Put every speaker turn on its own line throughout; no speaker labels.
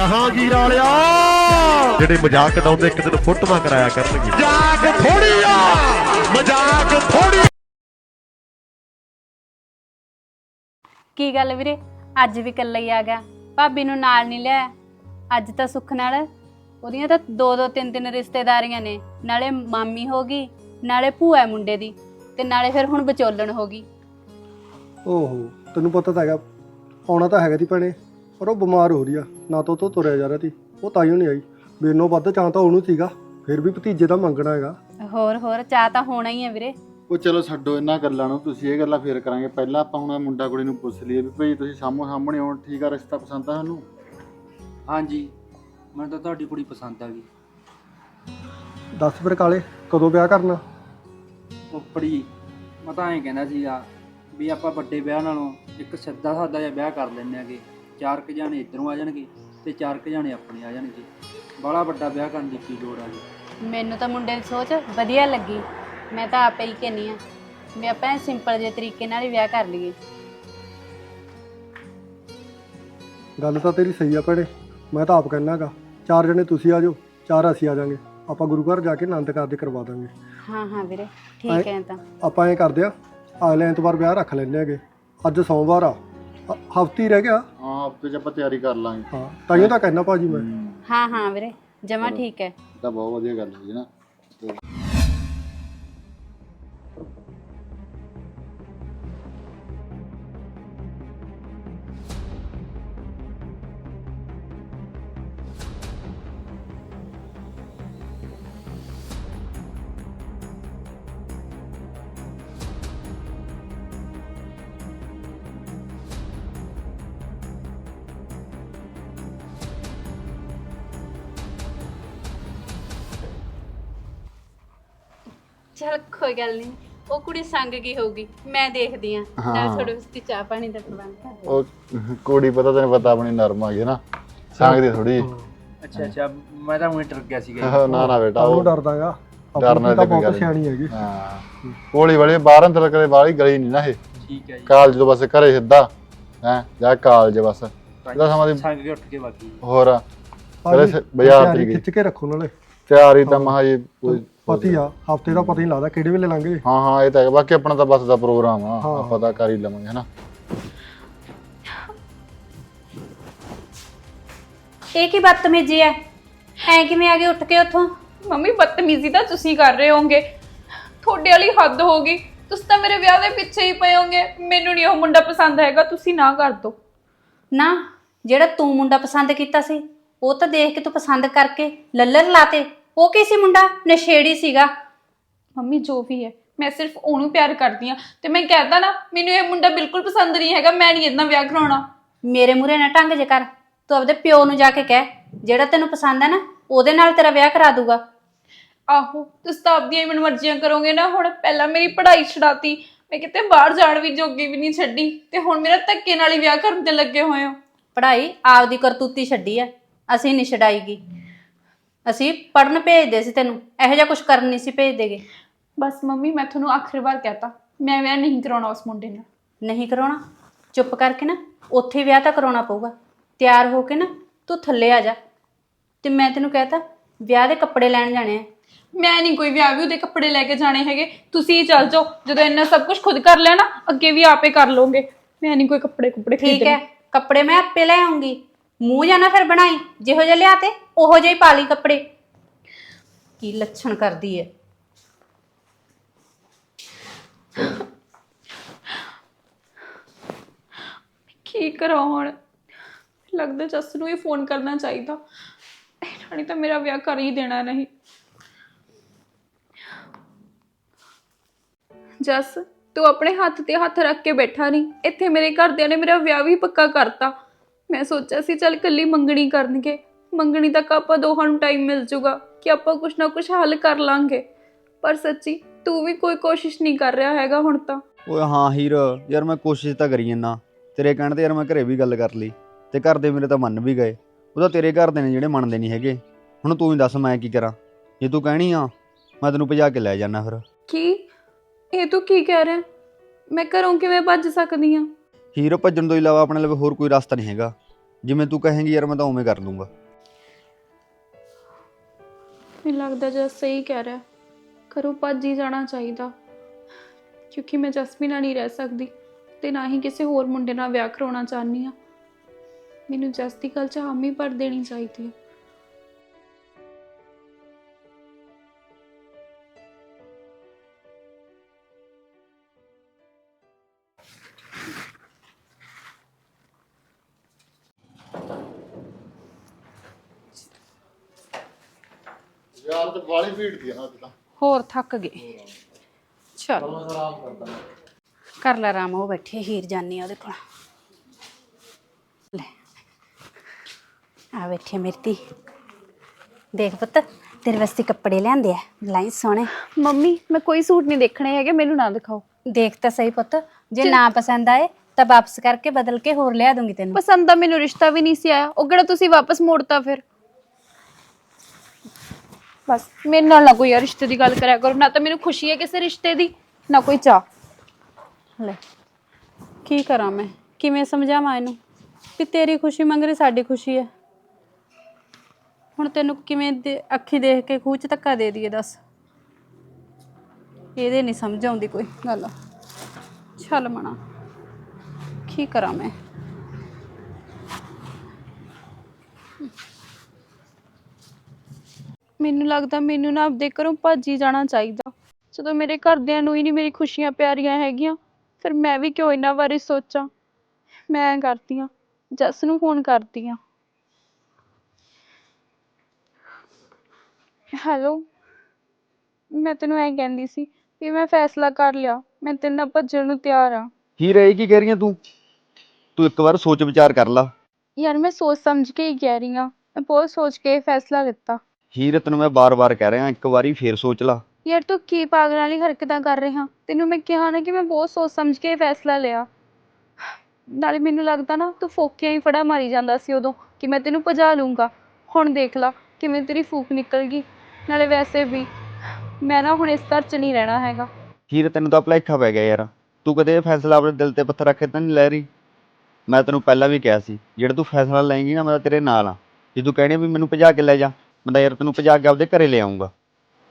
ਜਹਾਂਗੀਰ ਵਾਲਿਆ। ਜਿਹੜੇ ਮਜ਼ਾਕ ਉਡਾਉਂਦੇ ਇੱਕ ਦਿਨ ਫੋਟੋਆਂ ਕਰਾਇਆ ਕਰਨਗੇ। ਮਜ਼ਾਕ ਥੋੜੀ ਆ ਮਜ਼ਾਕ ਥੋੜੀ
ਕੀ ਗੱਲ ਵੀਰੇ? ਅੱਜ ਵੀ ਇਕੱਲਾ ਹੀ ਆ ਗਿਆ। ਭਾਬੀ ਨੂੰ ਨਾਲ ਨਹੀਂ ਲਿਆ ਅੱਜ ਤਾਂ ਸੁੱਖ ਨਾਲ। ਉਹਦੀਆਂ ਤਾਂ ਦੋ ਦੋ ਤਿੰਨ ਤਿੰਨ ਰਿਸ਼ਤੇਦਾਰੀਆਂ ਨੇ। ਨਾਲੇ ਮਾਮੀ ਹੋ ਗਈ ਨਾਲੇ ਭੂਆ ਮੁੰਡੇ ਦੀ ਤੇ ਨਾਲੇ ਫਿਰ ਹੁਣ ਵਿਚੋਲਣ ਹੋ ਗਈ।
ਓਹੋ ਤੈਨੂੰ ਪਤਾ ਤਾਂ ਹੈਗਾ ਆਉਣਾ ਤਾਂ ਹੈਗਾ ਤੀ ਭੈਣੇ। ਪਰ ਉਹ ਬਿਮਾਰ ਹੋ ਰਹੀ ਆ ਨਾ ਤਾਂ ਉਹ ਤੋਂ ਤੁਰਿਆ ਜਾ ਰਿਹਾ ਤੀ ਉਹ ਤਾਈਓ ਨਹੀਂ ਆਈ। ਮੈਨੂੰ ਵੱਧ ਚਾਹ ਤਾਂ ਉਹਨੂੰ ਸੀਗਾ ਫਿਰ ਵੀ ਭਤੀਜੇ ਦਾ ਮੰਗਣਾ ਹੈਗਾ।
ਹੋਰ ਹੋਰ ਚਾਹ ਤਾਂ ਹੋਣਾ ਹੀ ਹੈ ਵੀਰੇ।
ਉਹ ਚਲੋ ਛੱਡੋ ਇਹਨਾਂ ਗੱਲਾਂ ਨੂੰ ਤੁਸੀਂ ਇਹ ਗੱਲਾਂ ਫੇਰ ਕਰਾਂਗੇ। ਪਹਿਲਾਂ ਆਪਾਂ ਹੁਣ ਮੁੰਡਾ ਕੁੜੀ ਨੂੰ ਪੁੱਛ ਲਈਏ ਵੀ ਭਈ ਤੁਸੀਂ ਸਾਹਮਣੇ ਸਾਹਮਣੇ ਹੋ ਠੀਕ ਆ ਰਿਸ਼ਤਾ ਪਸੰਦ ਆ ਤੁਹਾਨੂੰ?
ਹਾਂਜੀ ਮੈਨੂੰ ਤਾਂ ਤੁਹਾਡੀ ਕੁੜੀ ਪਸੰਦ ਆ ਗਈ।
ਦੱਸ ਫਿਰ ਕਾਲੇ ਕਦੋਂ ਵਿਆਹ ਕਰਨਾ?
ਉੱਪੜੀ ਮੈਂ ਤਾਂ ਐਂ ਕਹਿੰਦਾ ਸੀਗਾ ਵੀ ਆਪਾਂ ਵੱਡੇ ਵਿਆਹ ਨਾਲੋਂ ਇੱਕ ਸਿੱਧਾ ਸਾਦਾ ਜਿਹਾ ਵਿਆਹ ਕਰ ਲੈਂਦੇ ਆਗੇ। ਚਾਰ ਕੁ ਜਾਣੇ ਇੱਧਰੋਂ ਆ ਜਾਣਗੇ ਤੇ ਚਾਰ ਕੁ ਜਾਣੇ ਆਪਣੇ ਆ ਜਾਣਗੇ। ਬੜਾ ਵੱਡਾ ਵਿਆਹ ਕਰਨ ਦੀ ਕੀ ਲੋੜ ਆ ਜੀ।
ਮੈਨੂੰ ਤਾਂ ਮੁੰਡੇ ਦੀ ਸੋਚ ਵਧੀਆ ਲੱਗੀ। ਮੈਂ ਤਾਂ ਆਪੇ ਹੀ ਕਹਿੰਨੀ ਆ ਵੀ ਆਪਾਂ ਸਿੰਪਲ ਜਿਹੇ ਤਰੀਕੇ ਨਾਲ ਹੀ ਵਿਆਹ ਕਰ ਲਈਏ।
ਗੱਲ ਤਾਂ ਤੇਰੀ ਸਹੀ ਆ ਭੈਣੇ। ਮੈਂ ਤਾਂ ਆਪ ਕਹਿਣਾਗਾ ਚਾਰ ਜਣੇ ਤੁਸੀਂ ਆ ਜਾਓ ਚਾਰ ਅਸੀਂ ਆ ਜਾਾਂਗੇ ਆਪਾਂ ਗੁਰੂ ਘਰ ਜਾ ਕੇ ਆਨੰਦ ਕਾਰਜ ਕਰਵਾ ਦਾਂਗੇ।
ਹਾਂ ਹਾਂ ਵੀਰੇ ਠੀਕ ਹੈ ਤਾਂ।
ਆਪਾਂ ਐਂ ਕਰਦੇ ਆ ਅਗਲੇ ਐਤਵਾਰ ਵਿਆਹ ਰੱਖ ਲੈਂਦੇ ਹੈਗੇ। ਅੱਜ ਸੋਮਵਾਰ ਆ। ਹਫਤੀ ਰਹਿ ਗਿਆ।
ਹਾਂ ਹਫ਼ਤੇ 'ਚ ਆਪਾਂ ਤਿਆਰੀ ਕਰ ਲਾਂਗੇ।
ਹਾਂ ਤਾਈਓ ਤਾਂ ਕਹਿਣਾ ਭਾਜੀ ਮੈਂ।
ਹਾਂ। ਹਾਂ ਵੀਰੇ ਜਮਾ ਠੀਕ ਹੈ।
ਤਾਂ ਬਹੁਤ ਵਧੀਆ ਗੱਲ ਹੈ ਨਾ।
ਚਲ ਕੋਈ ਗੱਲ ਨਹੀਂ ਉਹ ਕੁੜੀ ਸੰਗ ਗਈ ਹੋਊਗੀ ਮੈਂ ਦੇਖਦੀ ਆ। ਨਾਲ ਥੋੜੇ ਵਾਸਤੇ ਚਾਹ ਪਾਣੀ ਦਾ ਪ੍ਰਬੰਧ ਕਰ।
ਉਹ ਕੁੜੀ ਪਤਾ ਤੈਨੂੰ ਪਤਾ ਆਪਣੀ ਨਰਮ ਆ ਗਈ ਨਾ ਸੰਗਦੀ ਥੋੜੀ
ਅੱਛਾ ਅੱਛਾ ਮੈਂ ਤਾਂ ਉਹੀ ਟਰ ਗਿਆ ਸੀਗਾ।
ਨਾ ਨਾ ਬੇਟਾ
ਤਾਨੂੰ
ਉਹ
ਡਰਦਾਗਾ
ਡਰਨ ਵਾਲੀ
ਤਾਂ
ਕੋਈ ਗੱਲ
ਬਹੁਤ
ਨਹੀਂ।
ਸਿਆਣੀ ਹੈਗੀ।
ਹਾਂ। ਕੋਲੀ ਵਾਲੀ ਬਾਹਰ ਅੰਦਰ ਕਦੇ ਬਾਹਲੀ ਗਲੀ ਨਹੀਂ ਨਾ ਇਹ।
ਠੀਕ ਹੈ ਜੀ।
ਕਾਲਜ ਤੋਂ ਬਸ ਘਰੇ ਸਿੱਧਾ ਹੈ ਜਾ ਕਾਲਜ ਬਸ। ਇਹਦਾ ਸਮਾਂ ਦੀ
ਸੰਗ ਕੇ ਉੱਠ ਕੇ ਬਾਕੀ।
ਹੋਰ ਸ- ਬਾਜ਼ਾਰ ਤੇ ਗਈ।
ਖਿੱਚ ਕੇ ਰੱਖੋ ਨਾਲੇ।
ਤਿਆਰੀ ਤਾਂ ਮਹਾ ਜੀ ਕੋਈ
ਪਤੀ ਆ ਹਫ਼ਤੇ ਦਾ ਪਤਾ ਨਹੀਂ ਲੱਗਦਾ ਕਿਹੜੇ ਵੇਲੇ ਲੰਘ? ਜੇ
ਹਾਂ ਹਾਂ ਇਹ ਤਾਂ ਹੈ ਬਾਕੀ ਆਪਣਾ ਤਾਂ ਬਸ ਦਾ ਪ੍ਰੋਗਰਾਮ ਆ
ਹਾਂ।
ਆਪਾਂ ਤਾਂ ਕਰ ਹੀ ਲਵਾਂਗੇ ਹਨਾ।
ਇਹ ਕੀ ਬਦਤਮੀਜੀ ਹੈ? ਐ ਕਿਵੇਂ ਆ ਗਏ ਉੱਠ ਕੇ ਉੱਥੋਂ?
ਮੰਮੀ ਬਦਤਮੀਜ਼ੀ ਤਾਂ ਤੁਸੀਂ ਕਰ ਰਹੇ ਹੋਗੇ ਤੁਹਾਡੇ ਵਾਲੀ ਹੱਦ ਹੋ ਗਈ। ਤੁਸੀਂ ਤਾਂ ਮੇਰੇ ਵਿਆਹ ਦੇ ਪਿੱਛੇ ਹੀ ਪਏ ਹੋਗੇ ਮੈਨੂੰ ਨਹੀਂ ਉਹ ਮੁੰਡਾ ਪਸੰਦ ਹੈਗਾ ਤੁਸੀਂ ਨਾ ਕਰ ਦੋ।
ਨਾ ਜਿਹੜਾ ਤੂੰ ਮੁੰਡਾ ਪਸੰਦ ਕੀਤਾ ਸੀ ਉਹ ਤਾਂ ਦੇਖ ਕੇ ਤੂੰ ਪਸੰਦ ਕਰਕੇ ਲੱਲਰ ਲਾਤੇ। ਉਹ ਕੀ ਸੀ ਮੁੰਡਾ? ਨਸ਼ੇੜੀ ਸੀਗਾ।
ਮੰਮੀ ਜੋ ਵੀ ਹੈ ਮੈਂ ਸਿਰਫ ਉਹਨੂੰ ਪਿਆਰ ਕਰਦੀ ਆ ਤੇ ਮੈਂ ਕਹਿਦਾ ਨਾ ਮੈਨੂੰ ਇਹ ਮੁੰਡਾ ਬਿਲਕੁਲ ਪਸੰਦ ਨਹੀਂ ਹੈਗਾ ਮੈਂ ਨਹੀਂ ਇਹਦਾ ਵਿਆਹ ਕਰਾਉਣਾ।
ਮੇਰੇ ਮੂਹਰੇ ਨਾ ਢੰਗ ਜੇ ਕਰ। ਤੂੰ ਆਪਦੇ ਪਿਓ ਨੂੰ ਜਾ ਕੇ ਕਹਿ ਜਿਹੜਾ ਤੈਨੂੰ ਪਸੰਦ ਹੈ ਨਾ ਉਹਦੇ ਨਾਲ ਤੇਰਾ ਵਿਆਹ ਕਰਾ ਦੂਗਾ।
ਆਹੋ ਤੁਸੀਂ ਤਾਂ ਆਪਦੀਆਂ ਹੀ ਮਨਮਰਜ਼ੀਆਂ ਕਰੋਗੇ ਨਾ ਹੁਣ ਪਹਿਲਾਂ ਮੇਰੀ ਪੜ੍ਹਾਈ ਛਡਾਤੀ। ਮੈਂ ਕਿਤੇ ਬਾਹਰ ਜਾਣ ਵੀ ਜੋਗੀ ਵੀ ਨਹੀਂ ਛੱਡੀ। ਤੇ ਹੁਣ ਮੇਰਾ ਧੱਕੇ ਨਾਲ ਹੀ ਵਿਆਹ ਕਰਨ ਤੇ ਲੱਗੇ ਹੋਏ ਹੋ।
ਪੜ੍ਹਾਈ ਆਪਦੀ ਕਰਤੂਤੀ ਛੱਡੀ ਐ ਅਸੀਂ ਨਹੀਂ ਛਡਾਈਗੀ। ਅਸੀਂ ਪੜਨ ਭੇਜਦੇ ਸੀ ਤੈਨੂੰ ਇਹੋ ਜਿਹਾ ਕੁਝ ਕਰਨ ਨਹੀਂ ਸੀ ਭੇਜਦੇਗੇ।
ਬਸ ਮੰਮੀ ਮੈਂ ਤੁਹਾਨੂੰ ਆਖਰੀ ਵਾਰ ਕਹਤਾ ਮੈਂ ਵਿਆਹ ਨਹੀਂ ਕਰਾਉਣਾ ਉਸ ਮੁੰਡੇ ਨਾਲ।
ਨਹੀਂ ਕਰਾਉਣਾ? ਚੁੱਪ ਕਰਕੇ ਨਾ ਉੱਥੇ ਵਿਆਹ ਤਾਂ ਕਰਾਉਣਾ ਪਊਗਾ। ਤਿਆਰ ਹੋ ਕੇ ਨਾ ਤੂੰ ਥੱਲੇ ਆ ਜਾ। ਤੇ ਮੈਂ ਤੈਨੂੰ ਕਹਿਤਾ ਵਿਆਹ ਦੇ ਕੱਪੜੇ ਲੈਣ ਜਾਣੇ ਆ।
ਮੈਂ ਨਹੀਂ ਕੋਈ ਵਿਆਹ ਵੀ ਉਹਦੇ ਕੱਪੜੇ ਲੈ ਕੇ ਜਾਣੇ ਹੈਗੇ। ਤੁਸੀਂ ਹੀ ਚੱਲ ਜਾਓ ਜਦੋਂ ਇੰਨਾ ਸਭ ਕੁਝ ਖੁਦ ਕਰ ਨਾ ਅੱਗੇ ਵੀ ਆਪੇ ਕਰ ਲੋਗੇ ਮੈਂ ਨਹੀਂ ਕੋਈ ਕੱਪੜੇ ਕੁਪੜੇ
ਠੀਕ ਹੈ ਕੱਪੜੇ ਮੈਂ ਆਪੇ ਲੈ ਆਉਂਗੀ। ਮੂੰਹ ਜਾਂ ਨਾ ਫਿਰ ਬਣਾਈ, ਜਿਹੋ ਜਿਹਾ ਲਿਆ ਤੇ ਉਹੋ ਜਿਹੇ ਹੀ ਪਾ ਲਈ ਕੱਪੜੇ। ਕੀ ਲੱਛਣ ਕਰਦੀ ਐ?
ਕੀ ਕਰਾਂ ਹੁਣ ਲੱਗਦਾ ਜੱਸ ਨੂੰ ਹੀ ਫੋਨ ਕਰਨਾ ਚਾਹੀਦਾ। ਇਹਨਾਂ ਨੇ ਤਾਂ ਮੇਰਾ ਵਿਆਹ ਕਰ ਹੀ ਦੇਣਾ ਨਹੀਂ। ਜੱਸ, ਤੂੰ ਆਪਣੇ ਹੱਥ ਤੇ ਹੱਥ ਰੱਖ ਕੇ ਬੈਠਾ ਨਹੀਂ। ਇੱਥੇ ਮੇਰੇ ਘਰਦਿਆਂ ਨੇ ਮੇਰਾ ਵਿਆਹ ਵੀ ਪੱਕਾ ਕਰਤਾ। ਮੈਂ ਸੋਚਿਆ ਸੀ ਚੱਲ ਕੱਲੀ ਮੰਗਣੀ ਕਰਨਗੇ। ਮੰਗਣੀ ਤੱਕ ਆਪਾਂ ਦੋਹਾਂ ਨੂੰ ਟਾਈਮ ਮਿਲ ਜਾਊਗਾ ਕਿ ਆਪਾਂ ਕੁਛ ਨਾ ਕੁਛ ਹੱਲ ਕਰ ਲਾਂਗੇ। ਪਰ ਸੱਚੀ ਤੂੰ ਵੀ ਕੋਈ ਕੋਸ਼ਿਸ਼ ਨਹੀਂ ਕਰ ਰਿਹਾ ਹੈਗਾ ਹੁਣ ਤਾਂ।
ਓਏ ਹਾਂ ਹੀਰ ਯਾਰ ਮੈਂ ਕੋਸ਼ਿਸ਼ ਤਾਂ ਕਰੀ ਜੰਨਾ ਤੇਰੇ ਕਹਿਣ ਤੇ ਯਾਰ ਮੈਂ ਘਰੇ ਵੀ ਗੱਲ ਕਰ ਲਈ। ਤੇ ਘਰ ਦੇ ਮੇਰੇ ਤਾਂ ਮੰਨ ਵੀ ਗਏ। ਉਹਦਾ ਤੇਰੇ ਘਰ ਦੇ ਨੇ ਜਿਹੜੇ ਮੰਨਦੇ ਨਹੀਂ ਹੈਗੇ। ਹੁਣ ਤੂੰ ਹੀ ਦੱਸ ਮੈਂ ਕੀ ਕਰਾਂ। ਜੇ ਤੂੰ ਕਹਿਣੀ ਆ ਮੈਂ ਤੈਨੂੰ ਭਜਾ ਕੇ ਲੈ ਜਾਣਾ ਫਿਰ।
ਕੀ? ਇਹ ਤੂੰ ਕੀ ਕਹਿ ਰਿਹਾ? ਮੈਂ ਘਰੋਂ ਕਿਵੇਂ ਭੱਜ ਸਕਦੀ ਆ?
ਹੀਰ ਭੱਜਣ ਤੋਂ ਇਲਾਵਾ ਆਪਣੇ ਲਈ ਹੋਰ ਕੋਈ ਰਸਤਾ ਨਹੀਂ ਹੈਗਾ। ਜਿਵੇਂ ਤੂੰ ਕਹੇਂਗੀ ਯਾਰ ਮੈਂ ਤਾਂ ਉਵੇਂ ਕਰ ਲੂੰਗਾ।
ਮੈਨੂੰ ਲੱਗਦਾ ਜਸ ਸਹੀ ਕਹਿ ਰਿਹਾ। ਘਰੋਂ ਭੱਜ ਹੀ ਜਾਣਾ ਚਾਹੀਦਾ। ਕਿਉਂਕਿ ਮੈਂ ਜਸਮੀ ਨਾਲ ਨਹੀਂ ਰਹਿ ਸਕਦੀ ਤੇ ਨਾ ਹੀ ਕਿਸੇ ਹੋਰ ਮੁੰਡੇ ਨਾਲ ਵਿਆਹ ਕਰਾਉਣਾ ਚਾਹਨੀ ਆ ਮੈਨੂੰ ਜਸ ਦੀ ਗੱਲ 'ਚ ਹਾਮੀ ਭਰ ਦੇਣੀ ਚਾਹੀਦੀ ਹੈ।
ਭੀੜ ਦੀ ਨਾ ਅੱਜ ਤਾਂ।
ਹੋਰ ਥੱਕ ਗਏ। ਚਲ। ਕਰ ਲੈ ਆਰਾਮ ਉਹ ਬੈਠੀ ਹੀਰ ਜਾਨੀ ਆ ਉਹਦੇ ਕੋਲ। ਲੈ। ਆ ਬੈਠੀ ਆ ਮੇਰੀ ਧੀ ਦੇਖ ਪੁੱਤ ਤੇਰੇ ਵਾਸਤੇ ਕੱਪੜੇ ਲਿਆਂਦੇ ਆ। ਲਾਈ ਸੋਹਣੇ।
ਮੰਮੀ ਮੈਂ ਕੋਈ ਸੂਟ ਨਹੀਂ ਦੇਖਣੇ ਹੈਗੇ ਮੈਨੂੰ ਨਾ ਦਿਖਾਓ।
ਦੇਖ ਤਾਂ ਸਹੀ ਪੁੱਤ ਜੇ ਨਾ ਪਸੰਦ ਆਏ ਤਾਂ ਵਾਪਸ ਕਰਕੇ ਬਦਲ ਕੇ ਹੋਰ ਲਿਆ ਦੂੰਗੀ ਤੈਨੂੰ।
ਪਸੰਦ ਤਾਂ ਮੈਨੂੰ ਰਿਸ਼ਤਾ ਵੀ ਨਹੀਂ ਸੀ ਆਇਆ। ਉਹ ਕਿਹੜਾ ਤੁਸੀਂ ਵਾਪਸ ਮੋੜਤਾ ਫਿਰ? ਬਸ, ਮੇਰੇ ਨਾਲ ਨਾ ਕੋਈ ਯਾਰ ਰਿਸ਼ਤੇ ਦੀ ਗੱਲ ਕਰਿਆ ਕਰੋ, ਨਾ ਤਾਂ ਮੈਨੂੰ ਖੁਸ਼ੀ ਹੈ ਕਿਸੇ ਰਿਸ਼ਤੇ ਦੀ, ਨਾ ਕੋਈ ਚਾਹ
ਲੈ, ਕੀ ਕਰਾਂ ਮੈਂ? ਕਿਵੇਂ ਸਮਝਾਵਾਂ ਇਹਨੂੰ? ਵੀ ਤੇਰੀ ਖੁਸ਼ੀ ਮੰਗ ਰਹੀ ਸਾਡੀ ਖੁਸ਼ੀ ਹੈ। ਹੁਣ ਤੈਨੂੰ ਕਿਵੇਂ ਦੇ- ਅੱਖੀ ਦੇਖ ਕੇ ਖੂਹ ਚ ਧੱਕਾ ਦੇ ਦਈਏ, ਦੱਸ? ਇਹਦੇ ਨਹੀਂ ਸਮਝ ਆਉਂਦੀ ਕੋਈ ਗੱਲ। ਚੱਲ ਮਣਾ। ਕੀ ਕਰਾਂ ਮੈਂ?
ਮੈਨੂੰ ਲੱਗਦਾ ਮੈਨੂੰ ਨਾ ਆਪਦੇ ਘਰੋਂ ਭੱਜ ਹੀ ਜਾਣਾ ਚਾਹੀਦਾ। ਜਦੋਂ ਮੇਰੇ ਘਰਦਿਆਂ ਨੂੰ ਹੀ ਨਹੀਂ ਮੇਰੀ ਖੁਸ਼ੀਆਂ ਪਿਆਰੀਆਂ ਹੈਗੀਆਂ ਫਿਰ ਮੈਂ ਵੀ ਕਿਉਂ ਇਹਨਾਂ ਬਾਰੇ ਸੋਚਾਂ? ਮੈਂ ਕਰਦੀ ਹਾਂ ਜਸ ਨੂੰ ਫੋਨ ਕਰਦੀ ਹਾਂ। ਹੈਲੋ ਮੈਂ ਤੈਨੂੰ ਐਂ ਕਹਿੰਦੀ ਸੀ ਵੀ ਮੈਂ ਫੈਸਲਾ ਕਰ ਲਿਆ ਮੈਂ ਤੇਰੇ ਨਾਲ ਭੱਜਣ ਨੂੰ ਤਿਆਰ ਆ
ਕੀ ਰਹੀ ਕੀ ਕਹਿ ਰਹੀ ਹੈ ਤੂੰ? ਤੂੰ ਇੱਕ ਵਾਰ ਸੋਚ ਵਿਚਾਰ ਕਰ ਲਾ।
ਯਾਰ ਮੈਂ ਸੋਚ ਸਮਝ ਕੇ ਹੀ ਕਹਿ ਰਹੀ ਹਾਂ ਮੈਂ ਬਹੁਤ ਸੋਚ ਕੇ ਇਹ ਫੈਸਲਾ ਲਿੱਤਾ।
ਹੀਰ ਤੈਨੂੰ ਮੈਂ ਬਾਰ-ਬਾਰ ਕਹਿ ਰਿਹਾ ਇੱਕ ਵਾਰੀ ਫੇਰ ਸੋਚ ਲਾ।
ਯਾਰ ਤੂੰ ਕੀ ਪਾਗਲਾਂ ਵਾਲੀ ਹਰਕਤਾਂ ਕਰ ਰਿਹਾ? ਤੈਨੂੰ ਮੈਂ ਕਿਹਾ ਨਾ ਕਿ ਮੈਂ ਬਹੁਤ ਸੋਚ ਸਮਝ ਕੇ ਇਹ ਫੈਸਲਾ ਲਿਆ। ਨਾਲੇ ਮੈਨੂੰ ਲੱਗਦਾ ਨਾ ਤੂੰ ਫੋਕਿਆਂ ਹੀ ਫੜਾ ਮਾਰੀ ਜਾਂਦਾ ਸੀ ਉਦੋਂ ਕਿ ਮੈਂ ਤੈਨੂੰ ਭਜਾ ਲੂੰਗਾ। ਹੁਣ ਦੇਖ ਲਾ ਕਿਵੇਂ ਤੇਰੀ ਫੂਕ ਨਿਕਲ ਗਈ। ਨਾਲੇ ਵੈਸੇ ਵੀ ਮੈਂ ਨਾ ਹੁਣ ਇਸ ਘਰ 'ਚ ਨਹੀਂ ਰਹਿਣਾ ਹੈਗਾ।
ਹੀਰ ਤੈਨੂੰ ਤਾਂ ਭੁਲੇਖਾ ਪੈ ਗਿਆ ਯਾਰ। ਤੂੰ ਕਦੇ ਇਹ ਫੈਸਲਾ ਆਪਣੇ ਦਿਲ ਤੇ ਪੱਥਰ ਰੱਖ ਕੇ ਤਾਂ ਨਹੀਂ ਲੈ ਰਹੀ? ਮੈਂ ਤੈਨੂੰ ਪਹਿਲਾਂ ਵੀ ਕਿਹਾ ਸੀ ਜਿਹੜਾ ਤੂੰ ਫੈਸਲਾ ਲਏਂਗੀ ਨਾ ਮੈਂ ਤਾਂ ਤੇਰੇ ਨਾਲ ਆ ਜੇ ਤੂੰ ਕਹਿਣੀ ਵੀ ਮੈਨੂੰ ਭਜਾ ਕੇ ਲੈ ਜਾ ਮੈਂ ਤਾਂ ਯਾਰ ਤੈਨੂੰ ਭਜਾ ਕੇ ਆਪਦੇ ਘਰੇ ਲੈ ਆਉਂਗਾ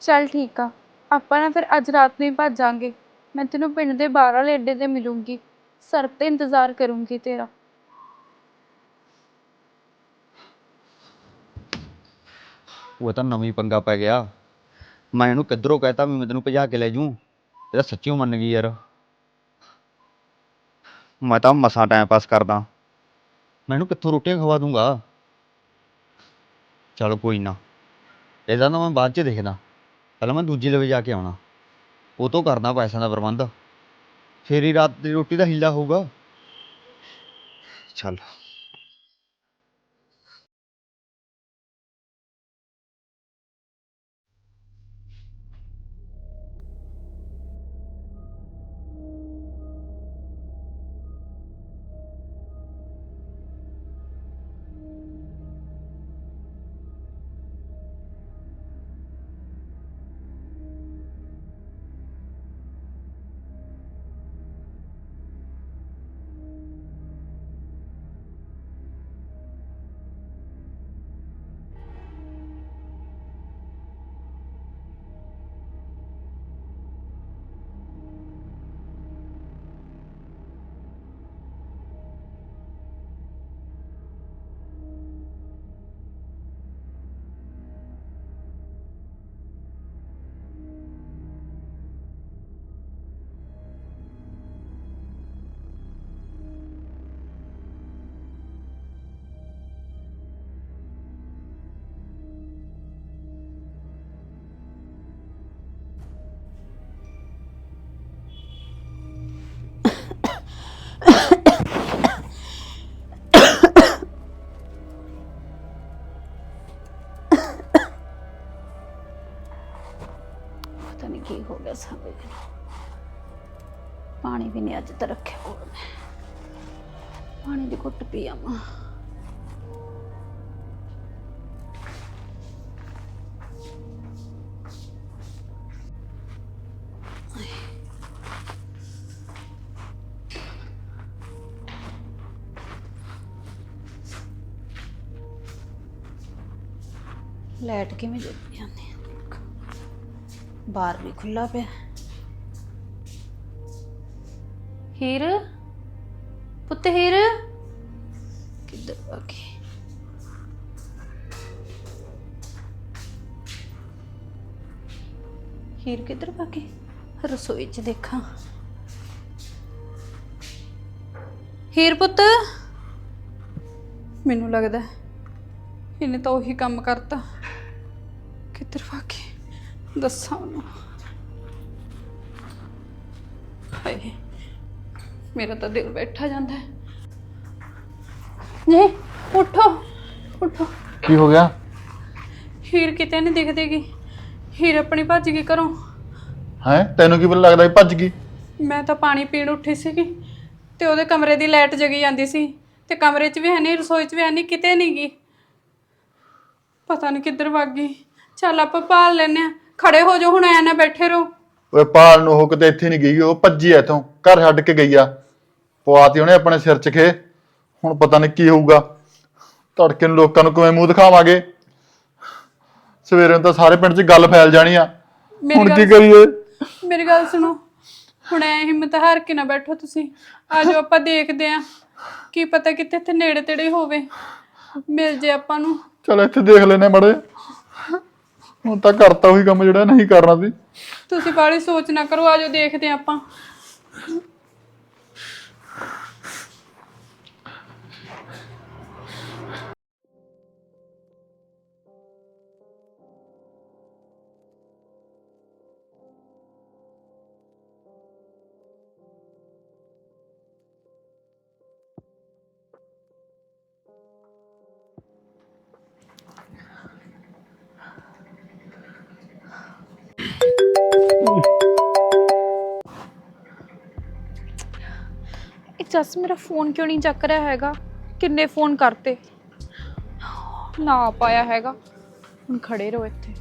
ਚੱਲ ਠੀਕ ਆ। ਆਪਾਂ ਨਾ ਫਿਰ ਅੱਜ ਰਾਤ ਨੂੰ ਹੀ ਭੱਜਾਂਗੇ ਮੈਂ ਤੈਨੂੰ ਪਿੰਡ ਦੇ ਬਾਹਰ ਵਾਲੇ ਅੱਡੇ ਤੇ ਮਿਲੂੰਗੀ। ਸੜਕ ਤੇ ਇੰਤਜ਼ਾਰ ਕਰੂੰਗੀ ਤੇਰਾ।
ਉਹ ਤਾਂ ਨਵੀਂ ਪੰਗਾ ਪੈ ਗਿਆ। ਮੈਂ ਇਹਨੂੰ ਕਿੱਧਰੋਂ ਕਹਿਤਾ ਵੀ ਮੈਂ ਤੈਨੂੰ ਭਜਾ ਕੇ ਲੈ ਜੂੰ ਇਹ ਤਾਂ ਸੱਚੀਓ ਮੰਨ ਗਈ ਯਾਰ। ਮੈਂ ਤਾਂ ਮਸਾਂ ਟਾਈਮ ਪਾਸ ਕਰਦਾ। ਮੈਂ ਇਹਨੂੰ ਕਿੱਥੋਂ ਰੋਟੀਆਂ ਖਵਾ ਦੂੰਗਾ? ਚਲ ਕੋਈ ਨਾ। ਇਹਦਾ ਨਾ ਮੈਂ ਬਾਅਦ ਚ ਦੇਖਦਾ। ਪਹਿਲਾਂ ਮੈਂ ਦੂਜੀ ਲਵੇ ਜਾ ਕੇ ਆਉਣਾ। ਉਹ ਤੋਂ ਕਰਦਾ ਪੈਸਿਆਂ ਦਾ ਪ੍ਰਬੰਧ। ਫੇਰ ਹੀ ਰਾਤ ਦੀ ਰੋਟੀ ਦਾ ਹੀਲਾ ਹੋਊਗਾ। ਚੱਲ।
ਵੀ ਕੀ ਹੋ ਗਿਆ ਸਮਝ ਨਹੀਂ ਪਾਣੀ ਵੀ ਨਹੀਂ ਅੱਜ ਤਾਂ ਰੱਖਿਆ ਹੋਰ ਮੈਂ। ਪਾਣੀ ਦੀ ਘੁੱਟ ਪੀ ਆਵਾਂ। ਲੈਟ ਕਿਵੇਂ ਜੀ ਬਾਹਰ ਵੀ ਖੁੱਲਾ ਪਿਆ। ਹੀਰ? ਪੁੱਤ ਹੀਰ? ਕਿੱਧਰ ਆ ਗਈ? ਹੀਰ ਕਿੱਧਰ ਗਈ? ਰਸੋਈ 'ਚ ਦੇਖਾਂ। ਹੀਰ ਪੁੱਤ? ਮੈਨੂੰ ਲੱਗਦਾ ਇਹਨੇ ਤਾਂ ਉਹੀ ਕੰਮ ਕਰਤਾ। ਕਿੱਧਰ ਗਈ? ਦੱਸਾਂ ਉਹਨੂੰ। ਹਾਏ ਮੇਰਾ ਤਾਂ ਦਿਲ ਬੈਠਾ ਜਾਂਦਾ ਹੈ। ਜੀ ਉਠੋ ਉਠੋ।
ਕੀ ਹੋ ਗਿਆ?
ਹੀਰ ਕਿਤੇ ਨਹੀਂ ਦਿਖਦੇਗੀ ਹੀਰ ਆਪਣੀ ਭੱਜ ਗਈ ਘਰੋਂ।
ਹੈ? ਤੈਨੂੰ ਕੀ ਪਤਾ ਲੱਗਦਾ ਵੀ ਭੱਜ ਗਈ?
ਮੈਂ ਤਾਂ ਪਾਣੀ ਪੀਣ ਉੱਠੀ ਸੀਗੀ ਤੇ ਉਹਦੇ ਕਮਰੇ ਦੀ ਲਾਈਟ ਜਗੀ ਜਾਂਦੀ ਸੀ ਤੇ ਕਮਰੇ 'ਚ ਵੀ ਹੈ ਨਹੀਂ ਰਸੋਈ 'ਚ ਵੀ ਹੈ ਨਹੀਂ ਕਿਤੇ ਨਹੀਂ ਗਈ। ਪਤਾ ਨਹੀਂ ਕਿੱਧਰ ਭੱਗ ਗਈ। ਚੱਲ ਆਪਾਂ ਭਾਲ ਲੈਨੇ ਆ ਖੜੇ ਹੋ ਜਾਓ ਹੁਣ ਐ ਨਾ ਬੈਠੇ ਰਹੋ।
ਓਏ ਪਾਲ ਨੂੰ ਉਹ ਕਿਤੇ ਇੱਥੇ ਨਹੀਂ ਗਈ ਉਹ ਭੱਜੀ ਐ ਇਥੋਂ ਘਰ ਛੱਡ ਕੇ ਗਈ ਆ। ਪਵਾਤੀ ਉਹਨੇ ਆਪਣੇ ਸਿਰ 'ਚ ਖੇ ਹੁਣ ਪਤਾ ਨਹੀਂ ਕੀ ਹੋਊਗਾ। ਤੜਕੇ ਨੂੰ ਲੋਕਾਂ ਨੂੰ ਕਿਵੇਂ ਮੂੰਹ ਦਿਖਾਵਾਂਗੇ? ਸਵੇਰੇ ਨੂੰ ਤਾਂ ਸਾਰੇ ਪਿੰਡ 'ਚ ਗੱਲ ਫੈਲ ਜਾਣੀ ਆ।
ਮੇਰੀ
ਹੁਣ ਕੀ
ਗੱਲ-
ਕਰੀਏ?
ਮੇਰੀ ਗੱਲ ਸੁਣੋ। ਹੁਣ ਐ ਹਿੰਮਤ ਹਾਰ ਕੇ ਨਾ ਬੈਠੋ ਤੁਸੀਂ। ਆ ਜਾਓ ਆਪਾਂ ਦੇਖਦੇ ਆ ਕੀ ਪਤਾ ਕਿੱਥੇ ਇੱਥੇ ਨੇੜੇ ਤੇੜੇ ਹੋਵੇ। ਮਿਲ ਜੇ ਆਪਾਂ ਨੂੰ।
ਚਲ ਇੱਥੇ ਦੇਖ ਲੈਨੇ ਮੜੇ ਹੁਣ ਤਾਂ ਕਰਤਾ ਉਹੀ ਕੰਮ ਜਿਹੜਾ ਨਹੀਂ ਕਰਨਾ ਸੀ।
ਤੁਸੀਂ ਬਾਹਲੀ ਸੋਚ ਨਾ ਕਰੋ ਆ ਜਾਓ ਦੇਖਦੇ ਹਾਂ ਆਪਾਂ।
ਜਸ, ਮੇਰਾ ਫੋਨ ਕਿਉਂ ਨਹੀਂ ਚੱਕ ਰਿਹਾ ਹੈਗਾ? ਕਿੰਨੇ ਫੋਨ ਕਰਤੇ? ਨਾ ਪਾਇਆ ਹੈਗਾ। ਹੁਣ ਖੜੇ ਰਹੋ ਇੱਥੇ।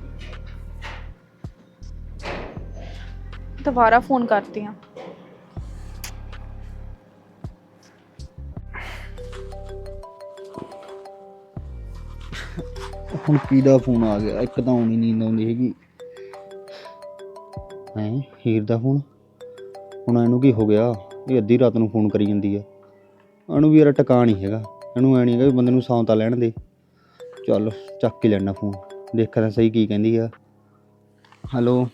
ਦੁਬਾਰਾ ਫੋਨ ਕਰਤੀ ਆ
ਹੁਣ ਕਿਹਦਾ ਫੋਨ ਆ ਗਿਆ? ਇੱਕ ਤਾਂ ਆਉਣੀ ਨੀਂਦ ਆਉਂਦੀ ਹੈਗੀ। ਹੈ? ਹੀਰ ਦਾ ਫੋਨ? ਹੁਣ ਇਹਨੂੰ ਕੀ ਹੋ ਗਿਆ? ਇਹ ਅੱਧੀ ਰਾਤ ਨੂੰ ਫੋਨ ਕਰੀ ਜਾਂਦੀ ਆ। ਇਹਨੂੰ ਵੀ ਯਾਰ ਟਿਕਾ ਨਹੀਂ ਹੈਗਾ। ਇਹਨੂੰ ਐ ਨਹੀਂ ਹੈਗਾ ਵੀ ਬੰਦੇ ਨੂੰ ਸੌਂ ਤਾਂ ਲੈਣ ਦੇ। ਚੱਲ ਚੱਕ ਕੇ ਲੈਣਾ ਫੋਨ। ਦੇਖਾਂ ਤਾਂ ਸਹੀ ਕੀ ਕਹਿੰਦੀ ਆ। ਹੈਲੋ।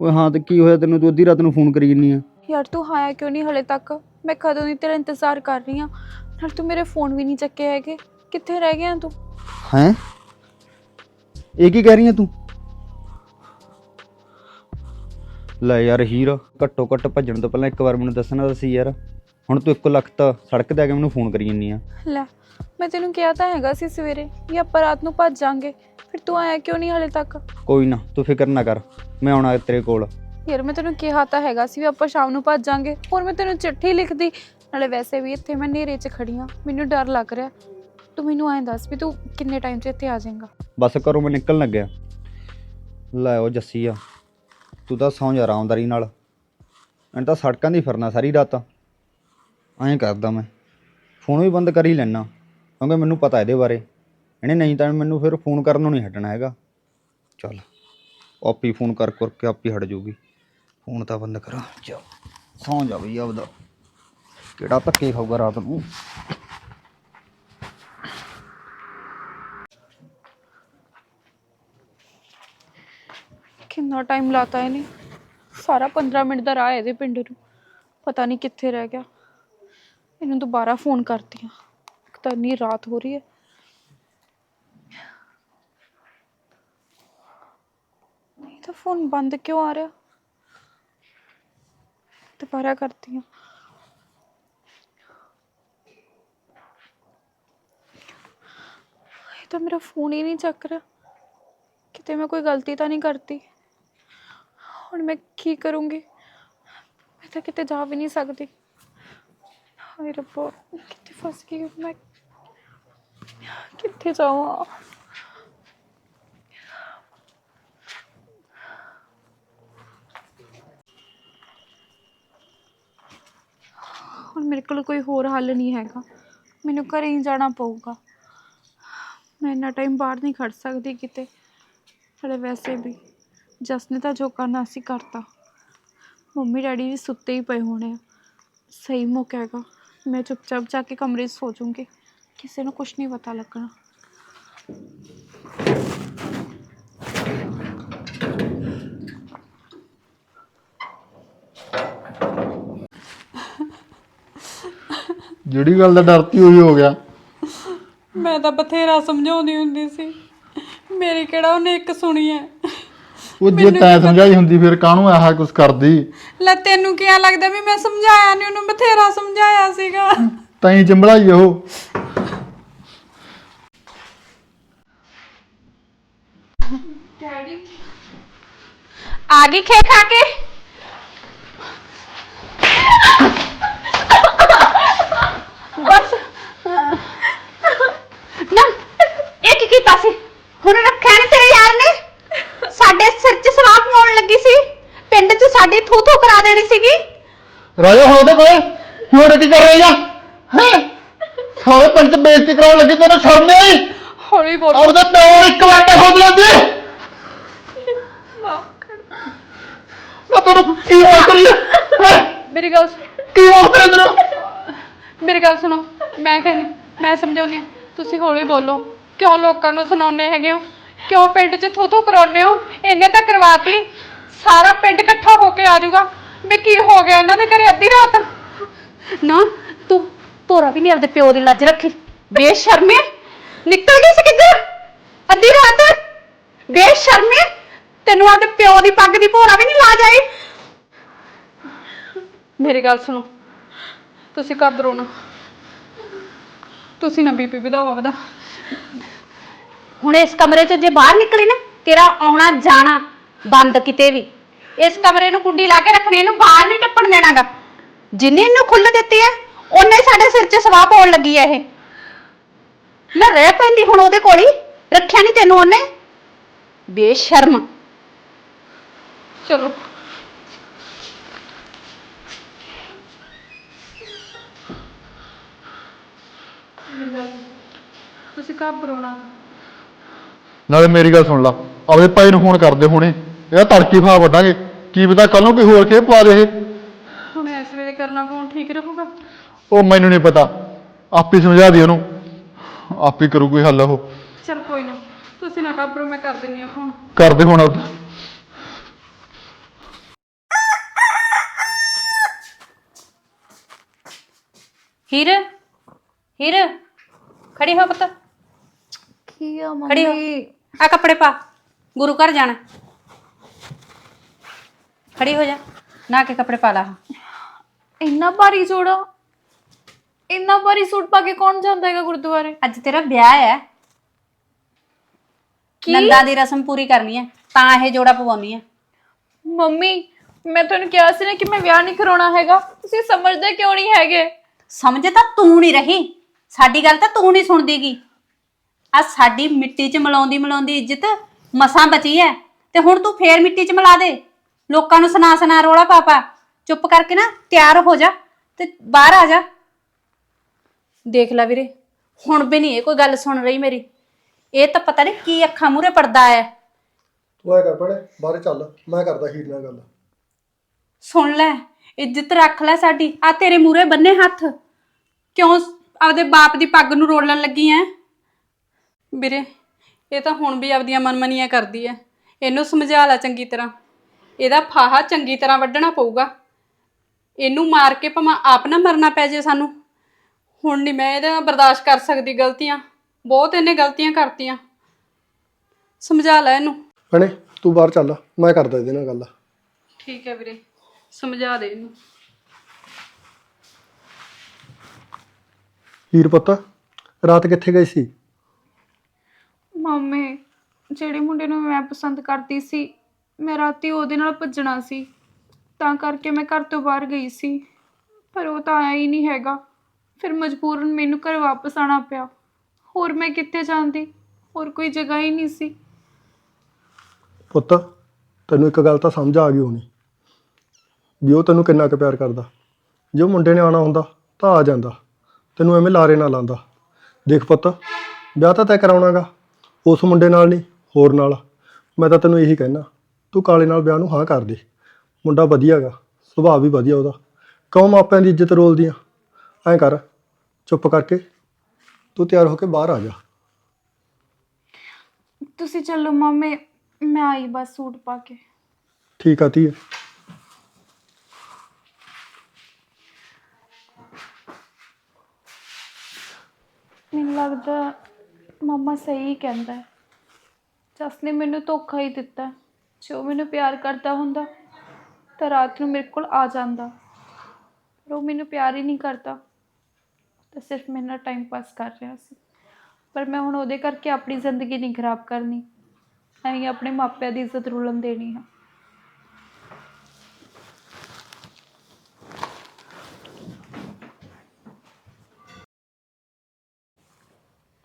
ਓਏ ਹਾਂ ਤੇ ਕੀ ਹੋਇਆ ਤੈਨੂੰ? ਤੂੰ ਅੱਧੀ ਰਾਤ ਨੂੰ ਫੋਨ ਕਰੀ ਜੰਨੀ ਆ।
ਯਾਰ ਤੂੰ ਆਇਆ ਕਿਉਂ ਨਹੀਂ ਹਲੇ ਤੱਕ? ਮੈਂ ਕਦੋਂ ਦੀ ਤੇਰਾ ਇੰਤਜ਼ਾਰ ਕਰ ਰਹੀ ਆ? ਨਾਲ ਤੂੰ ਮੇਰੇ ਫੋਨ ਵੀ ਨਹੀਂ ਚੱਕੇ ਹੈਗੇ। ਕਿੱਥੇ ਰਹਿ ਗਿਆ ਤੂੰ?
ਹੈਂ? ਇਹ ਕੀ ਕਹਿ ਰਹੀ ਹੈ ਤੂੰ? ਲੈ ਯਾਰ ਹੀਰ ਘੱਟੋ ਘੱਟ ਭੱਜਣ ਤੋਂ ਪਹਿਲਾਂ ਇੱਕ ਵਾਰ ਮੈਨੂੰ ਦੱਸਣਾ ਤਾਂ ਸੀ ਯਾਰ। ਹੁਣ ਤੂੰ ਇੱਕ ਲੱਖ ਤਾਂ ਸੜਕ ਤੇ ਆ ਕੇ ਮੈਨੂੰ ਫੋਨ ਕਰੀ ਜੰਨੀ ਆ।
ਲੈ ਮੈਂ ਤੈਨੂੰ ਕਿਹਾ ਤਾਂ ਹੈਗਾ ਸੀ ਸਵੇਰੇ ਵੀ ਆਪਾਂ ਰਾਤ ਨੂੰ ਭੱਜ ਜਾਾਂਗੇ ਫਿਰ ਤੂੰ ਆਇਆ ਕਿਉਂ ਨਹੀਂ ਹਲੇ ਤੱਕ?
ਕੋਈ ਨਾ ਤੂੰ ਫਿਕਰ ਨਾ ਕਰ ਮੈਂ ਆਉਣਾ ਤੇਰੇ ਕੋਲ।
ਯਾਰ ਮੈਂ ਤੈਨੂੰ ਕਿਹਾ ਤਾਂ ਹੈਗਾ ਸੀ ਵੀ ਆਪਾਂ ਸ਼ਾਮ ਨੂੰ ਭੱਜ ਜਾਾਂਗੇ ਹੋਰ ਮੈਂ ਤੈਨੂੰ ਚਿੱਠੀ ਲਿਖਦੀ। ਨਾਲੇ ਵੈਸੇ ਵੀ ਇੱਥੇ ਮੈਂ ਹਨੇਰੇ 'ਚ ਖੜੀ ਆ ਮੈਨੂੰ ਡਰ ਲੱਗ ਰਿਹਾ। ਤੂੰ ਮੈਨੂੰ ਐਂ ਦੱਸ ਵੀ ਤੂੰ ਕਿੰਨੇ ਟਾਈਮ 'ਚ ਇੱਥੇ ਆ ਜਾਏਂਗਾ?
ਬਸ ਘਰੋਂ ਮੈਂ ਨਿਕਲਣ ਲੱਗਿਆ। ਲੈ ਉਹ ਜੱਸੀ ਆ ਤੂੰ ਤਾਂ ਸੌਂ ਜਾ ਆਰਾਮਦਾਰੀ ਨਾਲ। ਐਂ ਤਾਂ ਸੜਕਾਂ ਦੀ ਫਿਰਨਾ, ਸਾਰੀ ਰਾਤ। ਐਂ ਕਰਦਾ ਮੈਂ। ਫੋਨ ਵੀ ਬੰਦ ਕਰ ਹੀ ਲੈਣਾ ਕਿਉਂਕਿ ਮੈਨੂੰ ਪਤਾ ਇਹਦੇ ਬਾਰੇ। ਇਹਨੇ ਨਹੀਂ ਤਾਂ ਮੈਨੂੰ ਫਿਰ ਫੋਨ ਕਰਨ ਨੂੰ ਨਹੀਂ ਹਟਣਾ ਹੈਗਾ। ਚੱਲ, ਆਪੀ ਫੋਨ ਕਰ ਕਰ ਕੇ ਆਪੀ ਹਟ ਜਾਊਗੀ ਫੋਨ ਤਾਂ ਬੰਦ ਕਰਾਂ। ਜਾ ਸੌਂ ਜਾ ਬਈ ਆਪਦਾ। ਕਿਹੜਾ ਧੱਕੇ ਖਾਊਗਾ ਰਾਤ ਨੂੰ?
ਕਿੰਨਾ ਟਾਈਮ ਲਾਤਾ ਇਹਨੇ। ਸਾਰਾ 15 ਮਿੰਟ ਦਾ ਰਾਹ ਹੈ ਇਹਦੇ ਪਿੰਡ ਨੂੰ। ਪਤਾ ਨਹੀਂ ਕਿੱਥੇ ਰਹਿ ਗਿਆ। ਇਹਨੂੰ ਦੁਬਾਰਾ ਫੋਨ ਕਰਦੀ ਹਾਂ। ਇੱਕ ਤਾਂ ਇੰਨੀ ਰਾਤ ਹੋ ਰਹੀ ਹੈ। ਨਹੀਂ ਤਾਂ ਫੋਨ ਬੰਦ ਕਿਉਂ ਆ ਰਿਹਾ? ਦੁਬਾਰਾ ਕਰਦੀ ਹਾਂ। ਇਹ ਤਾਂ ਮੇਰਾ ਫੋਨ ਹੀ ਨਹੀਂ ਚੱਕ ਰਿਹਾ। ਕਿਤੇ ਮੈਂ ਕੋਈ ਗਲਤੀ ਤਾਂ ਨਹੀਂ ਕਰਤੀ। ਹੁਣ ਮੈਂ ਕੀ ਕਰੂੰਗੀ? ਮੈਂ ਤਾਂ ਕਿਤੇ ਜਾ ਵੀ ਨਹੀਂ ਸਕਦੀ। ਹਾਏ ਰੱਬਾ, ਕਿੱਥੇ ਫਸ ਗਈ ਮੈਂ? ਕਿੱਥੇ ਜਾਵਾਂ? ਹੁਣ ਮੇਰੇ ਕੋਲ ਕੋਈ ਹੋਰ ਹੱਲ ਨਹੀਂ ਹੈਗਾ। ਮੈਨੂੰ ਘਰੇ ਹੀ ਜਾਣਾ ਪਊਗਾ। ਮੈਂ ਇੰਨਾ ਟਾਈਮ ਬਾਹਰ ਨਹੀਂ ਖੜ ਸਕਦੀ ਕਿਤੇ। ਹਲੇ ਵੈਸੇ ਵੀ। ਜਸ ਨੇ ਤਾਂ ਜੋ ਕਰਨਾ ਸੀ ਕਰਤਾ। ਮੰਮੀ ਡੈਡੀ ਵੀ ਸੁੱਤੇ ਹੀ ਪਏ ਹੋਣੇ ਆ। ਸਹੀ ਮੌਕਾ ਹੈਗਾ। ਮੈਂ ਚੁੱਪਚਾਪ ਜਾ ਕੇ ਕਮਰੇ 'ਚ ਸੋ ਜਾਊਂਗੀ। ਕਿਸੇ ਨੂੰ ਕੁਝ ਨਹੀਂ ਪਤਾ ਲੱਗਣਾ।
ਜਿਹੜੀ ਗੱਲ ਦਾ ਡਰ ਤੀ ਉਹੀ ਹੋ ਗਿਆ।
ਮੈਂ ਤਾਂ ਬਥੇਰਾ ਸਮਝਾਉਂਦੀ ਹੁੰਦੀ ਸੀ। ਮੇਰੀ ਕਿਹੜਾ ਉਹਨੇ ਇੱਕ ਸੁਣੀ ਐ
ਉਹ ਜੇ ਤੈਂ ਸਮਝਾਈ ਹੁੰਦੀ ਫਿਰ ਕਾਹਨੂੰ ਆਹ ਕੁਝ ਕਰਦੀ?
ਲੈ ਤੈਨੂੰ ਕੀ ਲੱਗਦਾ ਵੀ ਮੈਂ ਸਮਝਾਇਆ ਨਹੀਂ ਉਹਨੂੰ ਬਥੇਰਾ ਸਮਝਾਇਆ ਸੀਗਾ।
ਤੈਂ ਚੰਬੜਾਈ ਉਹ।
ਆ ਗਈ ਖੇ ਖਾ ਕੇ
ਬਸ ਨਾ ਇਹ ਕੀ ਕੀਤਾ ਸੀ ਹੁਣ ਰੱਖਿਆ ਨਹੀਂ ਤੇਰੇ ਯਾਰ ਨੇ ਸਾਡੇ ਸਿਰ 'ਚ ਸਵਾਹ ਪਾਉਣ ਲੱਗੀ ਸੀ ਪਿੰਡ 'ਚ ਸਾਡੀ ਥੂ ਥੂ ਕਰਾ ਦੇਣੀ ਸੀਗੀ?
ਰਾਜਾ ਹੁਣ ਉਹਦੇ ਕੋਲ ਹੁਣ ਕੀ ਕਰ ਰਹੀ ਆ? ਹੈ? ਸਾਰੇ ਪੰਚ ਬੇਇੱਜ਼ਤੀ ਕਰਾਉਣ ਲੱਗੀ ਤੈਨੂੰ ਸ਼ਰਮ ਨਹੀਂ ਆਈ
ਹੌਲੀ ਬੋਲ।
ਆਪਦਾ ਪਿਓ ਇੱਕ ਵਾਰ ਤੇ ਖੋਦ ਲੈਂਦੀ। ਮੈਂ ਤੈਨੂੰ ਕੀ ਹੋ ਕਰੀ ਹੈ?
ਮੇਰੀ ਗੱਲ ਸੁਣ-
ਕੀ ਹੋ ਕਰੀ ਤੈਨੂੰ?
ਮੇਰੀ ਗੱਲ ਸੁਣੋ। ਮੈਂ ਕਹਿੰਦੀ ਮੈਂ ਸਮਝਾਉਂਦੀ ਹਾਂ ਤੁਸੀਂ ਹੌਲੀ ਬੋਲੋ। ਕਿਉਂ ਲੋਕਾਂ ਨੂੰ ਸੁਣਾਉਂਦੇ ਹੈਗੇ ਹੋ? ਕਿਉਂ ਪਿੰਡ 'ਚ ਥੂ ਥੂ ਕਰਾਉਂਦੇ ਹੋ? ਇਹਨੇ ਤਾਂ ਕਰਵਾਤੀ ਸਾਰਾ ਪਿੰਡ ਇਕੱਠਾ ਹੋ ਕੇ ਆ ਜਾਊਗਾ। ਵੀ ਕੀ ਹੋ ਗਿਆ ਇਹਨਾਂ ਦੇ ਘਰੇ ਅੱਧੀ ਰਾਤ?
ਨਾ ਤੂੰ ਤੋਰਾ ਵੀ ਨਹੀਂ ਆਪਦੇ ਪਿਓ ਦੀ ਲੱਜ ਰੱਖੀ। ਬੇਸ਼ਰਮੇ। ਨਿਕਲ ਗਈ ਸੀ ਕਿੱਧਰ? ਅੱਧੀ ਰਾਤ। ਬੇਸ਼ਰਮੇ। ਤੈਨੂੰ ਆਪਦੇ ਪਿਓ ਦੀ ਪੱਗ ਦੀ ਭੋਰਾ ਵੀ ਨਹੀਂ ਲਾ ਜਾਈ
ਮੇਰੀ ਗੱਲ ਸੁਣੋ। ਤੁਸੀਂ ਘਬਰੋ ਨਾ। ਤੁਸੀਂ ਨਾ ਬੀਪੀ ਵਧਾਓ ਆਪਦਾ।
ਹੁਣ ਇਸ ਕਮਰੇ 'ਚ ਜੇ ਬਾਹਰ ਨਿਕਲੀ ਨਾ ਤੇਰਾ ਆਉਣਾ ਜਾਣਾ ਬੰਦ ਕਿਤੇ ਵੀ। ਇਸ ਕਮਰੇ ਨੂੰ ਕੁੰਡੀ ਲਾ ਕੇ ਰੱਖਣੀ ਇਹਨੂੰ ਬਾਹਰ ਨਹੀਂ ਟੱਪਣ ਦੇਣਾਗਾ। ਜਿੰਨੇ ਇਹਨੂੰ ਖੁੱਲ ਦਿੱਤੀ ਹੈ ਉਹਨੇ ਸਾਡੇ ਸਿਰ 'ਚ ਸਵਾਹ ਪਾਉਣ ਲੱਗੀ ਹੈ ਇਹ। ਨਾ ਰਹਿ ਪੈਂਦੀ ਹੁਣ ਉਹਦੇ ਕੋਲ ਹੀ ਰੱਖਿਆ ਨਹੀਂ ਤੈਨੂੰ ਉਹਨੇ। ਬੇਸ਼ਰਮ।
ਚਲੋ। ਤੁਸੀਂ ਘਬਰੋ ਨਾ
ਨਾਲੇ ਮੇਰੀ ਗੱਲ ਸੁਣ ਲਾ ਆਪਦੇ ਭਾਈ ਨੂੰ ਫੋਨ ਕਰਦੇ ਹੁਣੇ ਇਹਦਾ ਤੜਕੀ ਫਾ ਵੱਡਾਂਗੇ ਕੀ ਪਤਾ ਕੱਲ ਨੂੰ ਕੋਈ ਹੋਰ ਖੇਪ ਪਾ ਦੇ ਇਹ
ਹੁਣ ਇਸ ਵੇਲੇ ਕਰਨਾ ਫੋਨ ਠੀਕ ਰਹੂਗਾ।
ਉਹ ਮੈਨੂੰ ਨਹੀਂ ਪਤਾ। ਆਪੇ ਸਮਝਾ ਦੀ ਉਹਨੂੰ। ਆਪੇ ਕਰੂ ਕੋਈ ਹੱਲ ਉਹ।
ਚਲ ਕੋਈ ਨਾ ਤੁਸੀਂ ਨਾ ਘਬਰੋ ਮੈਂ ਕਰ ਦਿੰਨੀ ਆ ਫੋਨ।
ਕਰਦੇ ਹੁਣ ਆਪਦਾ।
ਹੀਰ ਹੀਰ ਖੜੀ ਹੋ ਪੁੱਤ।
ਕੀ ਆ
ਖੜੀ ਹੋ। ਆ ਕੱਪੜੇ ਪਾ ਗੁਰੂ ਘਰ ਜਾਣਾ। ਖੜੀ ਹੋ ਜਾ। ਨਾ ਕੇ ਕੱਪੜੇ ਪਾ ਲਾ।
ਇੰਨਾ ਭਾਰੀ ਜੋੜਾ ਇੰਨਾ ਭਾਰੀ ਸੂਟ ਪਾ ਕੇ ਕੌਣ ਜਾਂਦਾ ਹੈਗਾ ਗੁਰਦੁਆਰੇ?
ਅੱਜ ਤੇਰਾ ਵਿਆਹ ਹੈ।
ਕੀ?
ਨੰਦਾ ਦੀ ਰਸਮ ਪੂਰੀ ਕਰਨੀ ਹੈ। ਤਾਂ ਇਹ ਜੋੜਾ ਪਵਾਉਣੀ ਹੈ।
ਮੰਮੀ ਮੈਂ ਤੁਹਾਨੂੰ ਕਿਹਾ ਸੀ ਨਾ ਕਿ ਮੈਂ ਵਿਆਹ ਨਹੀਂ ਕਰਾਉਣਾ ਹੈਗਾ। ਤੁਸੀਂ ਸਮਝਦੇ ਕਿਉਂ ਨਹੀਂ ਹੈਗੇ?
ਸਮਝ ਤਾਂ ਤੂੰ ਨਹੀਂ ਰਹੀ। ਸਾਡੀ ਗੱਲ ਤਾਂ ਤੂੰ ਨਹੀਂ ਸੁਣਦੀਗੀ ਆ ਸਾਡੀ ਮਿੱਟੀ 'ਚ ਮਿਲਾਉਂਦੀ ਮਿਲਾਉਂਦੀ ਇੱਜ਼ਤ ਮਸਾਂ ਬਚੀ ਹੈ। ਤੇ ਹੁਣ ਤੂੰ ਫੇਰ ਮਿੱਟੀ 'ਚ ਮਿਲਾ ਦੇ। ਲੋਕਾਂ ਨੂੰ ਸੁਣਾ ਸੁਣਾ ਰੋਲਾ ਪਾਪਾ ਚੁੱਪ ਕਰਕੇ ਨਾ ਤਿਆਰ ਹੋ ਜਾ ਤੇ ਬਾਹਰ ਆ ਜਾ। ਦੇਖ ਲੈ ਵੀਰੇ ਹੁਣ ਵੀ ਨਹੀਂ ਇਹ ਕੋਈ ਗੱਲ ਸੁਣ ਰਹੀ ਮੇਰੀ। ਇਹ ਤਾਂ ਪਤਾ ਨਹੀਂ ਕੀ ਅੱਖਾਂ ਮੂਰੇ ਪਰਦਾ ਹੈ।
ਤੂੰ ਐ ਕਰ ਭੈਣੇ ਬਾਹਰ ਚੱਲ ਮੈਂ ਕਰਦਾ ਹੀਰ ਨਾਲ ਗੱਲ।
ਸੁਣ ਲੈ ਇੱਜ਼ਤ ਰੱਖ ਲੈ ਸਾਡੀ ਆ ਤੇਰੇ ਮੂਰੇ ਬੰਨੇ ਹੱਥ। ਕਿਉਂ ਆਪਦੇ ਬਾਪ ਦੀ ਪੱਗ ਨੂੰ ਰੋਲਣ ਲੱਗੀ ਐ? ਵੀਰੇ ਇਹ ਤਾਂ ਹੁਣ ਵੀ ਆਪਦੀਆਂ ਮਨਮਨੀਆਂ ਕਰਦੀ ਐ। ਇਹਨੂੰ ਸਮਝਾ ਲੈ ਚੰਗੀ ਤਰ੍ਹਾਂ। ਇਹਦਾ ਫਾਹਾ ਚੰਗੀ ਤਰ੍ਹਾਂ ਵੱਢਣਾ ਪਊਗਾ। ਇਹਨੂੰ ਮਾਰ ਕੇ ਭਾਵੇਂ ਆਪ ਨਾ ਮਰਨਾ ਪੈ ਜੇ ਸਾਨੂੰ। ਹੁਣ ਨਹੀਂ ਮੈਂ ਇਹਦਾ ਬਰਦਾਸ਼ਤ ਕਰ ਸਕਦੀ ਗਲਤੀਆਂ। ਬਹੁਤ ਇਹਨੇ ਗਲਤੀਆਂ ਕਰਤੀਆਂ। ਸਮਝਾ ਲੈ ਇਹਨੂੰ।
ਭੈਣੇ ਤੂੰ ਬਾਹਰ ਚੱਲ। ਮੈਂ ਕਰਦਾ ਇਹਦੇ ਨਾਲ ਗੱਲ।
ਠੀਕ ਹੈ ਵੀਰੇ। ਸਮਝਾ ਦੇ ਇਹਨੂੰ।
ਹੀਰ ਪੁੱਤ ਰਾਤ ਕਿੱਥੇ ਗਈ ਸੀ?
ਮੰਮੀ ਜਿਹੜੇ ਮੁੰਡੇ ਨੂੰ ਮੈਂ ਪਸੰਦ ਕਰਦੀ ਸੀ ਮੈਂ ਰਾਤੀ ਉਹਦੇ ਨਾਲ ਭੱਜਣਾ ਸੀ। ਤਾਂ ਕਰਕੇ ਮੈਂ ਘਰ ਤੋਂ ਬਾਹਰ ਗਈ ਸੀ। ਪਰ ਉਹ ਤਾਂ ਆਇਆ ਹੀ ਨਹੀਂ ਹੈਗਾ। ਫਿਰ ਮਜਬੂਰਨ ਮੈਨੂੰ ਘਰ ਵਾਪਸ ਆਉਣਾ ਪਿਆ। ਹੋਰ ਮੈਂ ਕਿੱਥੇ ਜਾਂਦੀ? ਹੋਰ ਕੋਈ ਜਗ੍ਹਾ ਹੀ ਨਹੀਂ ਸੀ।
ਪੁੱਤ, ਤੈਨੂੰ ਇੱਕ ਗੱਲ ਤਾਂ ਸਮਝ ਆ ਗਈ ਹੋਣੀ। ਵੀ ਉਹ ਤੈਨੂੰ ਕਿੰਨਾ ਕੁ ਪਿਆਰ ਕਰਦਾ। ਜੇ ਉਹ ਮੁੰਡੇ ਨੇ ਆਣਾ ਹੁੰਦਾ, ਤਾਂ ਆ ਜਾਂਦਾ। ਤੈਨੂੰ ਐਵੇਂ ਲਾਰੇ ਨਾ ਲਾਂਦਾ। ਦੇਖ ਪੁੱਤ, ਵਿਆਹ ਤਾਂ ਤੈਂ ਕਰਾਉਣਾਗਾ। ਉਸ ਮੁੰਡੇ ਨਾਲ ਨਹੀਂ, ਹੋਰ ਨਾਲ। ਮੈਂ ਤਾਂ ਤੈਨੂੰ ਇਹੀ ਕਹਿਣਾ ਤੂੰ ਕਾਲੇ ਨਾਲ ਵਿਆਹ ਨੂੰ ਹਾਂ ਕਰ ਦੇ। ਮੁੰਡਾ ਵਧੀਆ ਹੈਗਾ ਸੁਭਾਅ ਵੀ ਵਧੀਆ ਉਹਦਾ। ਕਿਉਂ ਮਾਪਿਆਂ ਦੀ ਇੱਜ਼ਤ ਰੋਲਦੀ ਆ? ਐਂ ਕਰ ਚੁੱਪ ਕਰਕੇ ਤੂੰ ਤਿਆਰ ਹੋ ਕੇ ਬਾਹਰ ਆ ਜਾ।
ਤੁਸੀਂ ਚੱਲੋ ਮਾਮੇ ਮੈਂ ਆਈ ਬਸ ਸੂਟ ਪਾ ਕੇ।
ਠੀਕ ਆ ਧੀਏ।
ਮੈਨੂੰ ਲੱਗਦਾ ਮੰਮਾ ਸਹੀ ਕਹਿੰਦਾ ਹੈ। ਜਸ ਨੇ ਮੈਨੂੰ ਧੋਖਾ ਹੀ ਦਿੱਤਾ ਜੇ ਉਹ ਮੈਨੂੰ ਪਿਆਰ ਕਰਦਾ ਹੁੰਦਾ, ਤਾਂ ਰਾਤ ਨੂੰ ਮੇਰੇ ਕੋਲ ਆ ਜਾਂਦਾ। ਪਰ ਉਹ ਮੈਨੂੰ ਪਿਆਰ ਹੀ ਨਹੀਂ ਕਰਦਾ। ਤਾਂ ਸਿਰਫ ਮੇਰੇ ਨਾਲ ਟਾਈਮ ਪਾਸ ਕਰ ਰਿਹਾ ਸੀ। ਪਰ ਮੈਂ ਹੁਣ ਉਹਦੇ ਕਰਕੇ ਆਪਣੀ ਜ਼ਿੰਦਗੀ ਨਹੀਂ ਖਰਾਬ ਕਰਨੀ। ਨਹੀਂ ਆਪਣੇ ਮਾਪਿਆਂ ਦੀ ਇੱਜ਼ਤ ਰੁਲਣ ਦੇਣੀ ਹੈ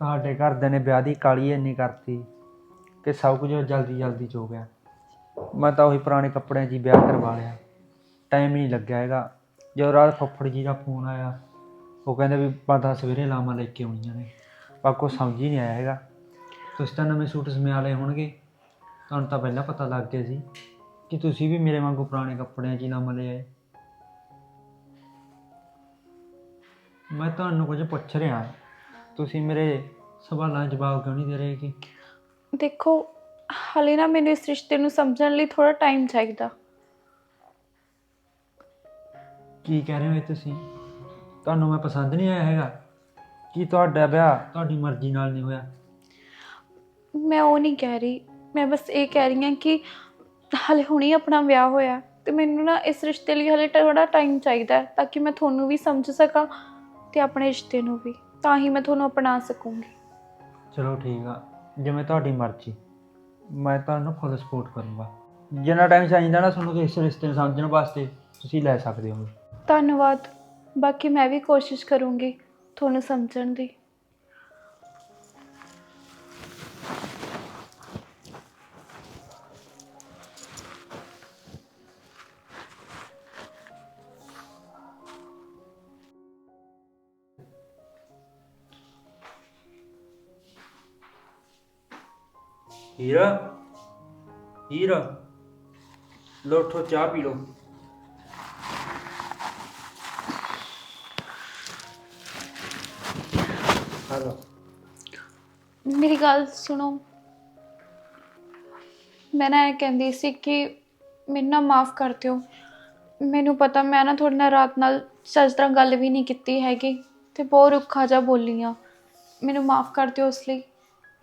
ਤੁਹਾਡੇ ਘਰਦਿਆਂ ਨੇ ਵਿਆਹ ਦੀ ਕਾਲੀ ਇੰਨੀ ਕਰਤੀ ਕਿ ਸਭ ਕੁਝ ਜਲਦੀ ਜਲਦੀ ਚ ਹੋ ਗਿਆ। ਮੈਂ ਤਾਂ ਉਹੀ ਪੁਰਾਣੇ ਕੱਪੜਿਆਂ 'ਚ ਹੀ ਵਿਆਹ ਕਰਵਾ ਲਿਆ। ਟਾਈਮ ਹੀ ਨਹੀਂ ਲੱਗਿਆ ਹੈਗਾ ਜਦੋਂ ਰਾਤ ਫੁੱਫੜ ਜੀ ਦਾ ਫੋਨ ਆਇਆ, ਉਹ ਕਹਿੰਦੇ ਵੀ ਪਤਾ ਸਵੇਰੇ ਲਾਵਾਂ ਲੈ ਕੇ ਆਉਣੀਆਂ ਨੇ। ਪਰ ਕੁਛ ਸਮਝ ਹੀ ਨਹੀਂ ਆਇਆ ਹੈਗਾ ਤੁਸੀਂ ਤਾਂ ਨਵੇਂ ਸੂਟ ਸਮਿਆ ਲਏ ਹੋਣਗੇ। ਤੁਹਾਨੂੰ ਤਾਂ ਪਹਿਲਾਂ ਪਤਾ ਲੱਗ ਗਿਆ ਸੀ ਕਿ ਤੁਸੀਂ ਵੀ ਮੇਰੇ ਵਾਂਗੂ ਪੁਰਾਣੇ ਕੱਪੜਿਆਂ 'ਚ ਹੀ ਲਾਵਾਂ ਲੈ ਆਏ। ਮੈਂ ਤੁਹਾਨੂੰ ਕੁਝ ਪੁੱਛ ਰਿਹਾ। ਤੁਸੀਂ ਮੇਰੇ ਸਵਾਲਾਂ ਜਵਾਬ ਕਿਉਂ ਨਹੀਂ ਦੇ ਰਹੇ ਕਿ?
ਦੇਖੋ ਹਾਲੇ ਨਾ ਮੈਨੂੰ ਇਸ ਰਿਸ਼ਤੇ ਨੂੰ ਸਮਝਣ ਲਈ ਥੋੜਾ ਟਾਈਮ ਚਾਹੀਦਾ।
ਕੀ ਕਹਿ ਰਹੇ ਹੋ ਇਹ ਤੁਸੀਂ? ਤੁਹਾਨੂੰ ਮੈਂ ਪਸੰਦ ਨਹੀਂ ਆਇਆ ਹੈਗਾ। ਕੀ ਤੁਹਾਡਾ ਵਿਆਹ ਤੁਹਾਡੀ ਮਰਜ਼ੀ ਨਾਲ ਨਹੀਂ ਹੋਇਆ?
ਮੈਂ ਉਹ ਨਹੀਂ ਕਹਿ ਰਹੀ। ਮੈਂ ਬਸ ਇਹ ਕਹਿ ਰਹੀ ਹਾਂ ਕਿ ਹਾਲੇ ਹੁਣੇ ਆਪਣਾ ਵਿਆਹ ਹੋਇਆ ਤੇ ਮੈਨੂੰ ਨਾ ਇਸ ਰਿਸ਼ਤੇ ਲਈ ਹਾਲੇ ਥੋੜਾ ਟਾਈਮ ਚਾਹੀਦਾ ਹੈ ਤਾਂ ਕਿ ਮੈਂ ਤੁਹਾਨੂੰ ਵੀ ਸਮਝ ਸਕਾਂ ਤੇ ਆਪਣੇ ਰਿਸ਼ਤੇ ਨੂੰ ਵੀ। ਤਾਂ ਹੀ ਮੈਂ ਤੁਹਾਨੂੰ ਅਪਣਾ ਸਕੂੰਗੀ।
ਚਲੋ ਠੀਕ ਆ। ਜਿਵੇਂ ਤੁਹਾਡੀ ਮਰਜ਼ੀ। ਮੈਂ ਤੁਹਾਨੂੰ ਫੁੱਲ ਸਪੋਰਟ ਕਰੂੰਗਾ। ਜਿੰਨਾ ਟਾਈਮ ਚਾਹੀਦਾ ਨਾ ਤੁਹਾਨੂੰ ਇਸ ਰਿਸ਼ਤੇ ਨੂੰ ਸਮਝਣ ਵਾਸਤੇ ਤੁਸੀਂ ਲੈ ਸਕਦੇ ਹੋ
ਧੰਨਵਾਦ। ਬਾਕੀ ਮੈਂ ਵੀ ਕੋਸ਼ਿਸ਼ ਕਰੂੰਗੀ ਤੁਹਾਨੂੰ ਸਮਝਣ ਦੀ।
ਹੀਰਾ ਹੀਰਾ ਲੋ ਉੱਠੋ ਚਾਹ ਪੀ ਲਓ। ਹਲੋ
ਮੇਰੀ ਗੱਲ ਸੁਣੋ। ਮੈਂ ਨਾ ਇਹ ਕਹਿੰਦੀ ਸੀ ਕਿ ਮੈਨੂੰ ਨਾ ਮਾਫ ਕਰ ਦਿਓ। ਮੈਨੂੰ ਪਤਾ ਮੈਂ ਨਾ ਤੁਹਾਡੇ ਨਾਲ ਰਾਤ ਨਾਲ ਸੱਚ ਤਰ੍ਹਾਂ ਗੱਲ ਵੀ ਨਹੀਂ ਕੀਤੀ ਹੈਗੀ ਤੇ ਬਹੁਤ ਰੁੱਖਾ ਜਿਹਾ ਬੋਲੀ ਆ। ਮੈਨੂੰ ਮਾਫ ਕਰ ਦਿਓ ਉਸ ਲਈ।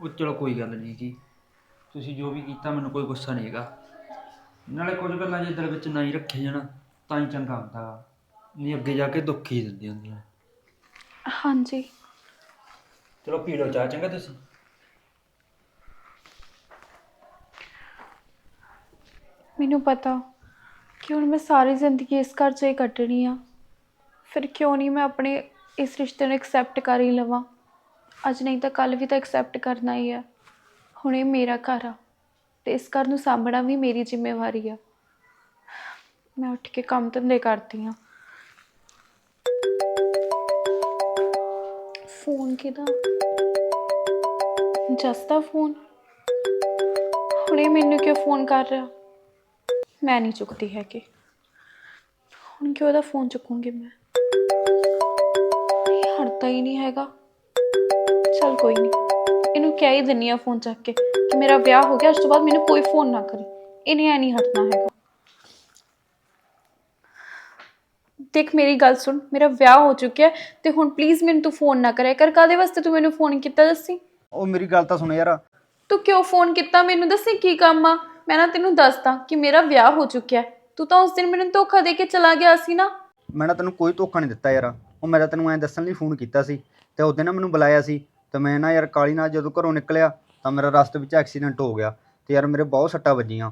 ਉਹ ਚਲੋ ਕੋਈ ਗੱਲ ਨਹੀਂ ਜੀ। ਤੁਸੀਂ ਜੋ ਵੀ ਕੀਤਾ ਮੈਨੂੰ ਕੋਈ ਗੁੱਸਾ ਨਹੀਂ ਹੈਗਾ। ਨਾਲੇ ਕੁਝ ਗੱਲਾਂ ਜੇ ਦਿਲ ਵਿੱਚ ਨਹੀਂ ਰੱਖੇ ਜਾਣ ਤਾਂ ਹੀ ਚੰਗਾ ਹੁੰਦਾ ਗਾ। ਨਹੀਂ ਅੱਗੇ ਜਾ ਕੇ ਦੁੱਖ ਹੀ ਦਿੰਦੀਆਂ ਹੁੰਦੀਆਂ।
ਹਾਂਜੀ।
ਚਲੋ ਪੀ ਲਓ ਚਾਹ ਚੰਗਾ ਤੁਸੀਂ?
ਮੈਨੂੰ ਪਤਾ ਕਿ ਹੁਣ ਮੈਂ ਸਾਰੀ ਜ਼ਿੰਦਗੀ ਇਸ ਘਰ 'ਚ ਹੀ ਕੱਟਣੀ ਆ। ਫਿਰ ਕਿਉਂ ਨਹੀਂ ਮੈਂ ਆਪਣੇ ਇਸ ਰਿਸ਼ਤੇ ਨੂੰ ਐਕਸੈਪਟ ਕਰ ਹੀ ਲਵਾਂ? ਅੱਜ ਨਹੀਂ ਤਾਂ ਕੱਲ ਵੀ ਤਾਂ ਐਕਸੈਪਟ ਕਰਨਾ ਹੀ ਆ। ਹੁਣ ਇਹ ਮੇਰਾ ਘਰ ਆ ਤੇ ਇਸ ਘਰ ਨੂੰ ਸਾਂਭਣਾ ਵੀ ਮੇਰੀ ਜ਼ਿੰਮੇਵਾਰੀ ਆ। ਮੈਂ ਉੱਠ ਕੇ ਕੰਮ ਧੰਦੇ ਕਰਦੀ ਆ ਫੋਨ ਕਿਹਦਾ? ਜਸ ਦਾ ਫੋਨ? ਹੁਣੇ ਮੈਨੂੰ ਕਿਉਂ ਫੋਨ ਕਰ ਰਿਹਾ? ਮੈਂ ਨਹੀਂ ਚੁੱਕਦੀ ਹੈਗੀ। ਹੁਣ ਕਿਉਂ ਉਹਦਾ ਫੋਨ ਚੁੱਕੂੰਗੀ ਮੈਂ? ਇਹ ਹਟਦਾ ਹੀ ਨਹੀਂ ਹੈਗਾ। ਚਲ ਕੋਈ ਨਹੀਂ ਇਹਨੂੰ ਕਹਿ ਹੀ ਦਿੰਨੀ ਆ ਫੋਨ ਚੱਕ ਕੇ ਕਿ ਮੇਰਾ ਵਿਆਹ ਹੋ ਗਿਆ ਉਸ ਤੋਂ ਬਾਅਦ ਮੈਨੂੰ ਕੋਈ ਫੋਨ ਨਾ ਕਰੇ। ਇਹਨੇ ਐ ਨਹੀਂ ਹਟਣਾ ਹੈਗਾ। ਦੇਖ ਮੇਰੀ ਗੱਲ ਸੁਣ ਮੇਰਾ ਵਿਆਹ ਹੋ ਚੁੱਕਿਆ ਹੈ ਤੇ ਹੁਣ ਪਲੀਜ਼ ਮੈਨੂੰ ਤੂੰ ਫੋਨ ਨਾ ਕਰਿਆ ਕਰ। ਕਾਦੇ ਵਾਸਤੇ ਤੂੰ ਮੈਨੂੰ ਫੋਨ ਕੀਤਾ ਦੱਸੀ?
ਉਹ ਮੇਰੀ ਗੱਲ ਤਾਂ ਸੁਣ ਯਾਰ।
ਤੂੰ ਕਿਉਂ ਫੋਨ ਕੀਤਾ? ਮੈਨੂੰ ਦੱਸੀ ਕੀ ਕੰਮ ਆ? ਮੈਂ ਨਾ ਤੈਨੂੰ ਦੱਸਦਾ ਕਿ ਮੇਰਾ ਵਿਆਹ ਹੋ ਚੁੱਕਿਆ ਹੈ। ਤੂੰ ਤਾਂ ਉਸ ਦਿਨ ਮੈਨੂੰ ਧੋਖਾ ਦੇ ਕੇ ਚਲਾ ਗਿਆ ਸੀ ਨਾ।
ਮੈਂ ਨਾ ਤੈਨੂੰ ਕੋਈ ਧੋਖਾ ਨਹੀਂ ਦਿੱਤਾ ਯਾਰ। ਉਹ ਮੈਂ ਤਾਂ ਤੈਨੂੰ ਐਂ ਦੱਸਣ ਲਈ ਫੋਨ ਕੀਤਾ ਸੀ ਤੇ ਉਹਦੇ ਨਾ ਮੈਨੂੰ ਬੁਲਾਇਆ ਸੀ ਤੇ ਮੈਂ ਨਾ ਯਾਰ ਕਾਲੀ ਨਾਲ ਜਦੋਂ ਘਰੋਂ ਨਿਕਲਿਆ ਤਾਂ ਮੇਰਾ ਰਸਤੇ ਵਿੱਚ ਐਕਸੀਡੈਂਟ ਹੋ ਗਿਆ ਤੇ ਯਾਰ ਮੇਰੇ ਬਹੁਤ ਸੱਟਾਂ ਵੱਜੀਆਂ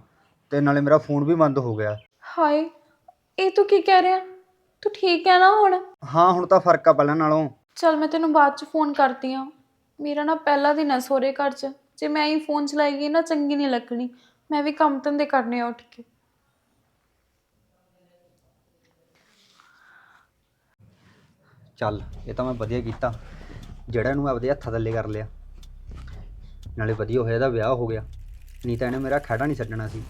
ਤੇ ਨਾਲੇ ਮੇਰਾ ਫੋਨ ਵੀ ਬੰਦ ਹੋ ਗਿਆ।
ਹਾਏ ਇਹ ਤੂੰ ਕੀ ਕਹਿ ਰਿਹਾ? ਤੂੰ ਠੀਕ ਹੈ ਨਾ ਹੁਣ?
ਹਾਂ ਹੁਣ ਤਾਂ ਫ਼ਰਕ ਆ ਪਹਿਲਾਂ ਨਾਲੋਂ।
ਚਲ ਮੈਂ ਤੈਨੂੰ ਬਾਅਦ ਚ ਫੋਨ ਕਰਦੀ ਆ ਮੇਰਾ ਨਾ ਪਹਿਲਾ ਦਿਨ ਹੈ ਸਹੁਰੇ ਘਰ ਚ। ਜੇ ਮੈਂ ਹੀ ਫੋਨ ਚਲਾਏਗੀ ਨਾ ਚੰਗੀ ਨਹੀਂ ਲੱਗਣੀ। ਮੈਂ ਵੀ ਕੰਮ ਧੰਦੇ ਕਰਨੇ ਆ ਉੱਠ ਕੇ।
ਚੱਲ ਇਹ ਤਾਂ ਮੈਂ ਵਧੀਆ ਕੀਤਾ। ਜਿਹੜਾ ਇਹਨੂੰ ਆਪਦੇ ਹੱਥਾਂ ਥੱਲੇ ਕਰ ਲਿਆ। ਨਾਲੇ ਵਧੀਆ ਹੋਇਆ ਇਹਦਾ ਵਿਆਹ ਹੋ ਗਿਆ। ਨਹੀਂ ਤਾਂ ਇਹਨੇ ਮੇਰਾ ਖਹਿੜਾ ਨਹੀਂ ਛੱਡਣਾ ਸੀ।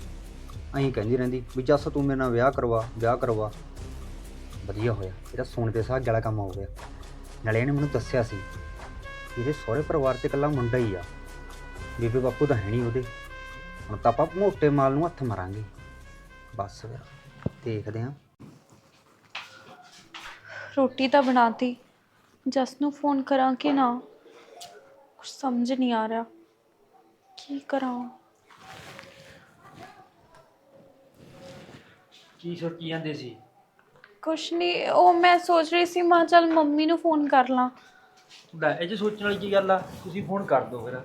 ਐਂ ਕਹਿੰਦੀ ਰਹਿੰਦੀ ਵੀ ਜੱਸ ਤੂੰ ਮੇਰੇ ਨਾਲ ਵਿਆਹ ਕਰਵਾ ਵਿਆਹ ਕਰਵਾ। ਵਧੀਆ ਹੋਇਆ। ਇਹਦਾ ਸੁਣ ਤੇ ਸਾਹ ਗਲਾ ਕੰਮ ਹੋ ਗਿਆ। ਨਾਲੇ ਇਹਨੇ ਮੈਨੂੰ ਦੱਸਿਆ ਸੀ ਇਹਦੇ ਸਹੁਰੇ ਪਰਿਵਾਰ ਤੇ ਇਕੱਲਾ ਮੁੰਡਾ ਹੀ ਆ। ਬੀਬੀ ਬਾਪੂ ਤਾਂ ਹੈ ਨਹੀਂ ਉਹਦੇ। ਹੁਣ ਤਾਂ ਆਪਾਂ ਮੋਟੇ ਮਾਲ ਨੂੰ ਹੱਥ ਮਾਰਾਂਗੇ। ਬਸ ਫਿਰ, ਦੇਖਦੇ ਹਾਂ।
ਰੋਟੀ ਤਾਂ ਬਣਾਤੀ। ਜਸ ਨੂੰ ਫੋਨ ਕਰਾਂ ਕਿ ਨਾ? ਕੁਝ ਸਮਝ ਨਹੀਂ ਆ ਰਿਹਾ। ਕੀ ਕਰਾਂ?
ਕੀ ਸੋਚੀ ਜਾਂਦੇ ਸੀ?
ਕੁਛ ਨਹੀਂ ਉਹ ਮੈਂ ਸੋਚ ਰਹੀ ਸੀ ਮਾਂ ਚੱਲ ਮੰਮੀ ਨੂੰ ਫੋਨ ਕਰ ਲਾਂ।
ਲੈ ਇਹ ਚ ਸੋਚਣ ਵਾਲੀ ਕੀ ਗੱਲ ਆ? ਤੁਸੀਂ ਫੋਨ ਕਰ ਦਿਓ ਫਿਰ।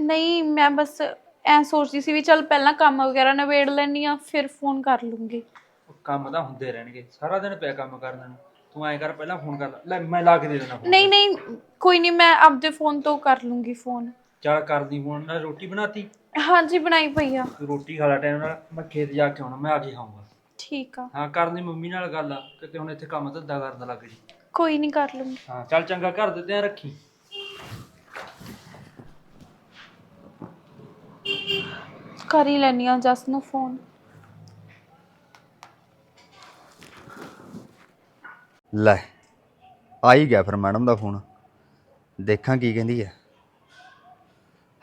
ਨਹੀਂ ਮੈਂ ਬਸ ਐ ਸੋਚਦੀ ਸੀ ਵੀ ਚੱਲ ਪਹਿਲਾਂ ਕੰਮ ਵਗੈਰਾ ਨਿਬੇੜ ਲੈਣੀ ਆ ਫਿਰ ਫੋਨ ਕਰ ਲੂੰਗੀ।
ਉਹ ਕੰਮ ਤਾਂ ਹੁੰਦੇ ਰਹਿਣਗੇ ਸਾਰਾ ਦਿਨ ਪਿਆ ਕੰਮ ਕਰਨ ਨੂੰ। ਤੂੰ ਐਂ ਕਰ ਪਹਿਲਾਂ ਫੋਨ ਕਰ ਲੈ। ਮੈਂ ਲਾ ਕੇ ਦੇ ਦੇਣਾ ਫੋਨ
ਨਹੀਂ ਨਹੀਂ ਕੋਈ ਨਹੀਂ ਮੈਂ ਆਪਦੇ ਫੋਨ ਤੋਂ ਕਰ ਲੂੰਗੀ ਫੋਨ
ਚੱਲ ਕਰਦੀ ਫੋਨ ਨਾਲ ਰੋਟੀ ਬਣਾਤੀ?
ਹਾਂਜੀ ਬਣਾਈ ਪਈ ਆ।
ਤੂੰ ਰੋਟੀ ਖਾ ਲੈ ਟਾਈਮ ਨਾਲ। ਮੈਂ ਖੇਤ ਜਾ ਕੇ ਆਉਣਾ ਮੈਂ ਆ ਕੇ ਖਾਊਂਗਾ।
ਠੀਕ ਆ।
ਹਾਂ ਕਰਨੀ ਮੰਮੀ ਨਾਲ ਗੱਲ ਆ ਕਿਤੇ ਹੁਣ ਇੱਥੇ ਕੰਮ ਧੰਦਾ ਕਰਨ ਲੱਗ ਜੀ
ਕੋਈ ਨਹੀਂ ਕਰ ਲੂੰਗੀ।
ਹਾਂ ਚੱਲ ਚੰਗਾ ਘਰ ਦੇ ਧਿਆਨ ਰੱਖੀ।
ਕਰ ਹੀ ਲੈਣੀ ਆ ਜਸ ਨੂੰ ਫੋਨ
ਲੈ ਆ ਹੀ ਗਿਆ ਫਿਰ ਮੈਡਮ ਦਾ ਫੋਨ। ਦੇਖਾਂ ਕੀ ਕਹਿੰਦੀ ਹੈ।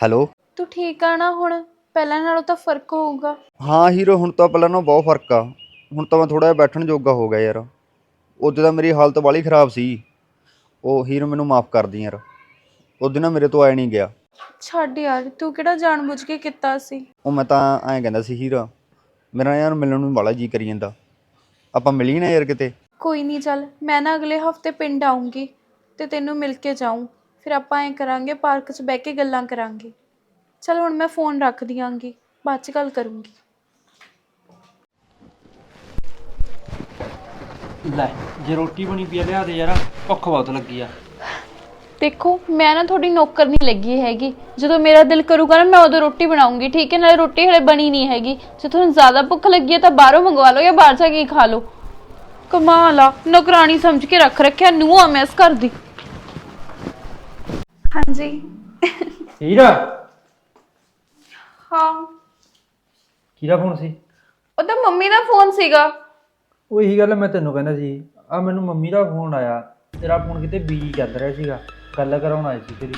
ਹੈਲੋ?
ਤੂੰ ਠੀਕ ਆ ਨਾ ਹੁਣ? ਪਹਿਲਾਂ ਨਾਲੋਂ ਤਾਂ ਫ਼ਰਕ ਹੋਊਗਾ।
ਹਾਂ ਹੀਰੋ ਹੁਣ ਤਾਂ ਪਹਿਲਾਂ ਨਾਲੋਂ ਬਹੁਤ ਫ਼ਰਕ ਆ। ਹੁਣ ਤਾਂ ਮੈਂ ਥੋੜਾ ਜਿਹਾ ਬੈਠਣ ਜੋਗਾ ਹੋ ਗਿਆ ਯਾਰ। ਉਦੋਂ ਤਾਂ ਮੇਰੀ ਹਾਲਤ ਬਾਲੀ ਖਰਾਬ ਸੀ। ਉਹ ਹੀਰੋ ਮੈਨੂੰ ਮਾਫ ਕਰ ਦੀ ਯਾਰ। ਉਹਦੇ ਨਾਲ ਮੇਰੇ ਤੋਂ ਆਇਆ ਨਹੀਂ ਗਿਆ।
ਛੱਡ ਯਾਰ ਤੂੰ ਕਿਹੜਾ ਜਾਣਬੁੱਝ ਕੇ ਕੀਤਾ ਸੀ?
ਉਹ ਮੈਂ ਤਾਂ ਐਂ ਕਹਿੰਦਾ ਸੀ ਹੀਰਾ ਮੇਰਾ ਯਾਰ ਮਿਲਣ ਨੂੰ ਬਾਲਾ ਜੀ ਕਰੀ ਜਾਂਦਾ। ਆਪਾਂ ਮਿਲੀ ਨਾ ਯਾਰ ਕਿਤੇ।
ਕੋਈ ਨਹੀਂ ਚੱਲ ਮੈਂ ਨਾ ਅਗਲੇ ਹਫ਼ਤੇ ਪਿੰਡ ਆਉਂਗੀ ਤੇ ਤੈਨੂੰ ਮਿਲ ਕੇ ਜਾਊਂ। ਫਿਰ ਆਪਾਂ ਐ ਕਰਾਂਗੇ ਪਾਰਕ 'ਚ ਬਹਿ ਕੇ ਗੱਲਾਂ ਕਰਾਂਗੇ। ਚਲ ਹੁਣ ਮੈਂ ਫੋਨ ਰੱਖ ਦਿਆਂਗੀ ਬਾਅਦ 'ਚ ਗੱਲ ਕਰੂੰਗੀ।
ਲੈ ਜੇ ਰੋਟੀ ਬਣੀ ਪਈ ਆ ਲਿਆ ਦੇ ਯਾਰ ਭੁੱਖ ਬਹੁਤ ਲੱਗੀ ਆ।
ਦੇਖੋ ਮੈਂ ਨਾ ਤੁਹਾਡੀ ਨੌਕਰ ਨਹੀਂ ਲੱਗੀ ਹੈਗੀ। ਜਦੋਂ ਮੇਰਾ ਦਿਲ ਕਰੂਗਾ ਨਾ ਮੈਂ ਉਦੋਂ ਰੋਟੀ ਬਣਾਉਂਗੀ ਠੀਕ ਹੈ? ਨਾਲੇ ਰੋਟੀ ਹਲੇ ਬਣੀ ਨਹੀਂ ਹੈਗੀ। ਜੇ ਤੁਹਾਨੂੰ ਜ਼ਿਆਦਾ ਭੁੱਖ ਲੱਗੀ ਹੈ ਤਾਂ ਬਾਹਰੋਂ ਮੰਗਵਾ ਲਓ ਜਾਂ ਬਾਹਰ ਜਾ ਕੇ ਖਾ ਲਓ। ਕਮਾਲ ਆ ਨੌਕਰਾਨੀ ਸਮਝ ਕੇ ਰੱਖ ਰੱਖਿਆ ਨੂੰ ਆ ਮੈਂ ਇਸ ਘਰ ਦੀ। ਹਾਂਜੀ।
ਹੀਰਾ।
ਹਾਂ।
ਕਿਹਦਾ ਫੋਨ ਸੀ?
ਉਹ ਤਾਂ ਮੰਮੀ ਦਾ ਫੋਨ ਸੀਗਾ।
ਉਹ ਇਹੀ ਗੱਲ ਮੈਂ ਤੈਨੂੰ ਕਹਿੰਦਾ ਸੀ ਆ ਮੈਨੂੰ ਮੰਮੀ ਦਾ ਫੋਨ ਆਇਆ ਤੇਰਾ ਫੋਨ ਕਿਤੇ ਬੀਜੀ ਚੱਲ ਰਿਹਾ ਸੀਗਾ ਗੱਲ ਕਰਾਉਣ ਆਈ ਸੀ ਤੇਰੀ।